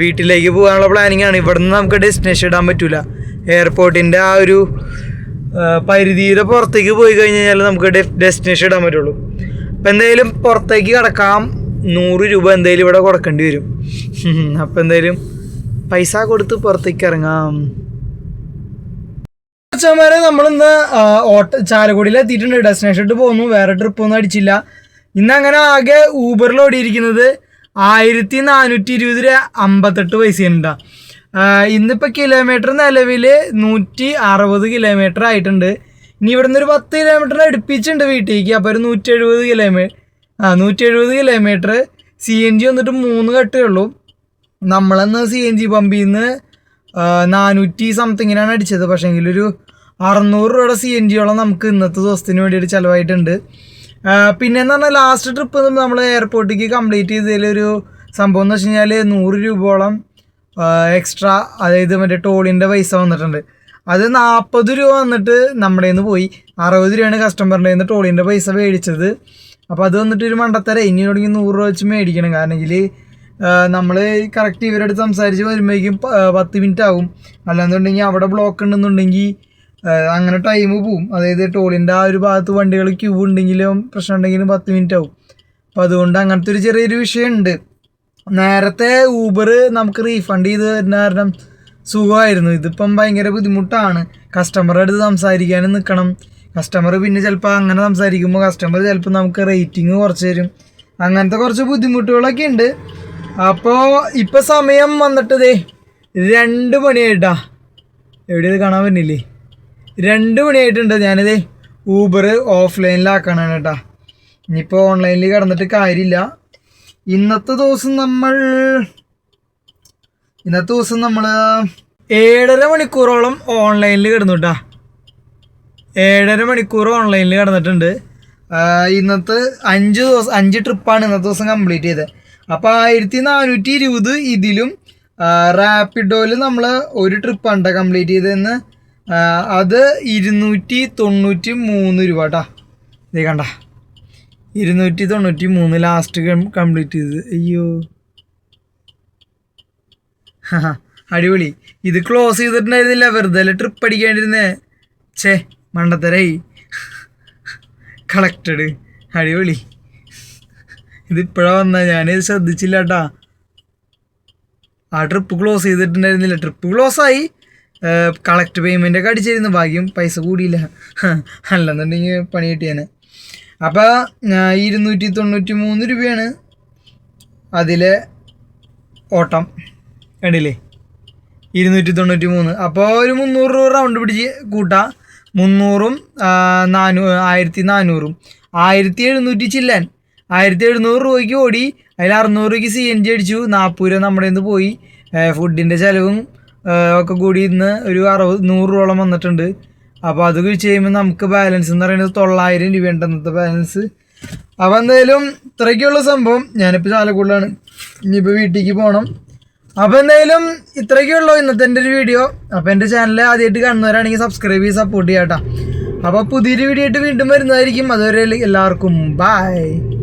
വീട്ടിലേക്ക് പോകാനുള്ള പ്ലാനിങ് ആണ്. ഇവിടെ നിന്ന് നമുക്ക് ഡെസ്റ്റിനേഷൻ ഇടാൻ പറ്റൂല. എയർപോർട്ടിന്റെ ആ ഒരു പരിധിയുടെ പുറത്തേക്ക് പോയി കഴിഞ്ഞ് കഴിഞ്ഞാൽ നമുക്ക് ഡെസ്റ്റിനേഷൻ ഇടാൻ പറ്റുള്ളൂ. അപ്പം എന്തായാലും പുറത്തേക്ക് കിടക്കാം. നൂറ് രൂപ എന്തായാലും ഇവിടെ കൊടുക്കേണ്ടി വരും. അപ്പം എന്തായാലും പൈസ കൊടുത്ത് പുറത്തേക്ക് ഇറങ്ങാം. അച്ഛന്മാരെ നമ്മളിന്ന് ഓട്ട ചാലക്കുടിയിൽ എത്തിയിട്ടുണ്ട്. ഡെസ്റ്റിനേഷൻ പോകുന്നു വേറെ ട്രിപ്പ് ഒന്നും അടിച്ചില്ല. ഇന്ന് അങ്ങനെ ആകെ ഊബറിൽ ഓടിയിരിക്കുന്നത് ആയിരത്തി നാനൂറ്റി ഇരുപത് രൂപ അമ്പത്തെട്ട് പൈസയുണ്ടാ. ഇന്നിപ്പോൾ കിലോമീറ്റർ നിലവിൽ നൂറ്റി അറുപത് കിലോമീറ്റർ ആയിട്ടുണ്ട്. ഇനി ഇവിടുന്ന് ഒരു പത്ത് കിലോമീറ്റർ അടുപ്പിച്ചുണ്ട് വീട്ടിലേക്ക്. അപ്പോൾ ഒരു നൂറ്റി എഴുപത് കിലോമീറ്റർ ആ നൂറ്റി എഴുപത് കിലോമീറ്റർ സി എൻ ജി വന്നിട്ട് മൂന്ന് കട്ടേ ഉള്ളൂ. നമ്മളന്ന് സി എൻ ജി പമ്പിൽ നിന്ന് നാനൂറ്റി സംതിങ്ങിനാണ് അടിച്ചത്. പക്ഷേ ഒരു അറുന്നൂറ് രൂപയുടെ സി എൻ ജിയോളം നമുക്ക് ഇന്നത്തെ ദിവസത്തിന് വേണ്ടിയിട്ട് ചിലവായിട്ടുണ്ട്. പിന്നെ എന്ന് പറഞ്ഞാൽ ലാസ്റ്റ് ട്രിപ്പ് നമ്മൾ എയർപോർട്ടിലേക്ക് കംപ്ലീറ്റ് ചെയ്തതിലൊരു സംഭവം എന്ന് വെച്ച് കഴിഞ്ഞാൽ നൂറ് രൂപയോളം എക്സ്ട്രാ അതായത് മറ്റേ ടോളിന്റെ പൈസ വന്നിട്ടുണ്ട്. അത് നാൽപ്പത് രൂപ വന്നിട്ട് നമ്മുടെ നിന്ന് പോയി. അറുപത് രൂപയാണ് കസ്റ്റമറിന്റെ നിന്ന് ടോളിന്റെ പൈസ മേടിച്ചത്. അപ്പോൾ അത് വന്നിട്ട് ഒരു മണ്ടത്തര. ഇനി തുടങ്ങി നൂറ് രൂപ വെച്ച് മേടിക്കണം. കാരണം എങ്കിൽ നമ്മൾ കറക്റ്റ് ഇവരുടെ അടുത്ത് സംസാരിച്ച് വരുമ്പോഴേക്കും പത്ത് മിനിറ്റ് ആകും അല്ലാന്നുണ്ടെങ്കിൽ അവിടെ ബ്ലോക്ക് ഉണ്ടെന്നുണ്ടെങ്കിൽ അങ്ങനെ ടൈം പോവും. അതായത് ടോളിന്റെ ആ ഒരു ഭാഗത്ത് വണ്ടികൾ ക്യൂ ഉണ്ടെങ്കിലും പ്രശ്നം ഉണ്ടെങ്കിലും പത്ത് മിനിറ്റ് ആവും. അപ്പോൾ അതുകൊണ്ട് അങ്ങനത്തെ ഒരു ചെറിയൊരു വിഷയമുണ്ട്. നേരത്തെ ഊബർ നമുക്ക് റീഫണ്ട് ചെയ്ത് തരുന്ന കാരണം സുഖമായിരുന്നു. ഇതിപ്പം ഭയങ്കര ബുദ്ധിമുട്ടാണ്. കസ്റ്റമറുടെ അടുത്ത് സംസാരിക്കാനും നിൽക്കണം കസ്റ്റമർ പിന്നെ ചിലപ്പോൾ അങ്ങനെ സംസാരിക്കുമ്പോൾ കസ്റ്റമർ ചിലപ്പോൾ നമുക്ക് റേറ്റിംഗ് കുറച്ച് തരും. അങ്ങനത്തെ കുറച്ച് ബുദ്ധിമുട്ടുകളൊക്കെ ഉണ്ട്. അപ്പോൾ ഇപ്പോൾ സമയം വന്നിട്ടതേ രണ്ട് മണിയായിട്ടാ. എവിടെ ഇത് കാണാൻ പറ്റില്ലേ രണ്ട് മണിയായിട്ടുണ്ട് ഞാനിത് ഊബർ ഓഫ്ലൈനിലാക്കണം കേട്ടാ. ഇനിയിപ്പോൾ ഓൺലൈനിൽ കിടന്നിട്ട് കാര്യമില്ല. ഇന്നത്തെ ദിവസം നമ്മൾ ഇന്നത്തെ ദിവസം നമ്മൾ ഏഴര മണിക്കൂറോളം ഓൺലൈനിൽ കിടന്നു കേട്ടാ. ഏഴര മണിക്കൂർ ഓൺലൈനിൽ കിടന്നിട്ടുണ്ട്. ഇന്നത്തെ അഞ്ച് ദിവസം അഞ്ച് ട്രിപ്പാണ് ഇന്നത്തെ ദിവസം കംപ്ലീറ്റ് ചെയ്തത്. അപ്പോൾ ആയിരത്തി നാനൂറ്റി ഇരുപത് ഇതിലും റാപ്പിഡോയിൽ നമ്മൾ ഒരു ട്രിപ്പാണ് കംപ്ലീറ്റ് ചെയ്തതെന്ന് അത് ഇരുന്നൂറ്റി തൊണ്ണൂറ്റി മൂന്ന് രൂപ കേട്ടാ ഇത് കണ്ട. ഇരുന്നൂറ്റി തൊണ്ണൂറ്റി മൂന്ന് ലാസ്റ്റ് കംപ്ലീറ്റ് ചെയ്തത് അയ്യോ. അടിപൊളി. ഇത് ക്ലോസ് ചെയ്തിട്ടുണ്ടായിരുന്നില്ല. വെറുതെ ട്രിപ്പ് അടിക്കാണ്ടിരുന്നേ. ഛേ മണ്ടത്തരായി. കളക്റ്റഡ് അടിപൊളി. ഇതിപ്പോഴാ വന്ന. ഞാനിത് ശ്രദ്ധിച്ചില്ല കേട്ടാ ആ ട്രിപ്പ് ക്ലോസ് ചെയ്തിട്ടുണ്ടായിരുന്നില്ല. ട്രിപ്പ് ക്ലോസ് ആയി. കളക്ട് പേയ്മെന്റ് ഒക്കെ അടിച്ചിരുന്നു. ഭാഗ്യം പൈസ കൂടിയില്ല. അല്ലെന്നുണ്ടെങ്കിൽ പണി കിട്ടിയാണ് അപ്പോൾ ഇരുന്നൂറ്റി തൊണ്ണൂറ്റി മൂന്ന് രൂപയാണ് അതിലെ ഓട്ടം. കണ്ടില്ലേ? ഇരുന്നൂറ്റി തൊണ്ണൂറ്റി മൂന്ന് അപ്പോൾ ഒരു മുന്നൂറ് രൂപ റൗണ്ട് പിടിച്ച് കൂട്ടാം. മുന്നൂറും നാനൂ ആയിരത്തി നാനൂറും ആയിരത്തി എഴുന്നൂറ്റി ചില്ലാൻ. ആയിരത്തി എഴുന്നൂറ് രൂപയ്ക്ക് ഓടി. അതിൽ അറുന്നൂറ് രൂപയ്ക്ക് സി എൻ ജി അടിച്ചു. നാൽപ്പത് രൂപ നമ്മുടെ നിന്ന് പോയി. ഫുഡിന്റെ ചിലവും ഒക്കെ കൂടി ഇന്ന് ഒരു അറുപത് നൂറ് രൂപയോളം വന്നിട്ടുണ്ട്. അപ്പോൾ അത് കഴിച്ച് കഴിയുമ്പോൾ നമുക്ക് ബാലൻസ് എന്ന് പറയുന്നത് തൊള്ളായിരം രൂപയുണ്ട് അന്നത്തെ ബാലൻസ് അപ്പോൾ എന്തായാലും ഇത്രയ്ക്കുള്ള സംഭവം ഞാനിപ്പോൾ ചാലക്കുടിലാണ്. ഇനിയിപ്പോൾ വീട്ടിലേക്ക് പോകണം അപ്പോൾ എന്തായാലും ഇത്രയ്ക്കുള്ളൂ ഇന്നത്തെ എന്റെ ഒരു വീഡിയോ അപ്പോൾ എന്റെ ചാനൽ ആദ്യമായിട്ട് കാണുന്നവരാണെങ്കിൽ സബ്സ്ക്രൈബ് ചെയ്ത് സപ്പോർട്ട് ചെയ്യാം കേട്ടോ അപ്പോൾ പുതിയൊരു വീഡിയോ ആയിട്ട് വീണ്ടും വരുന്നതായിരിക്കും. അതുവരെ എല്ലാവർക്കും ബൈ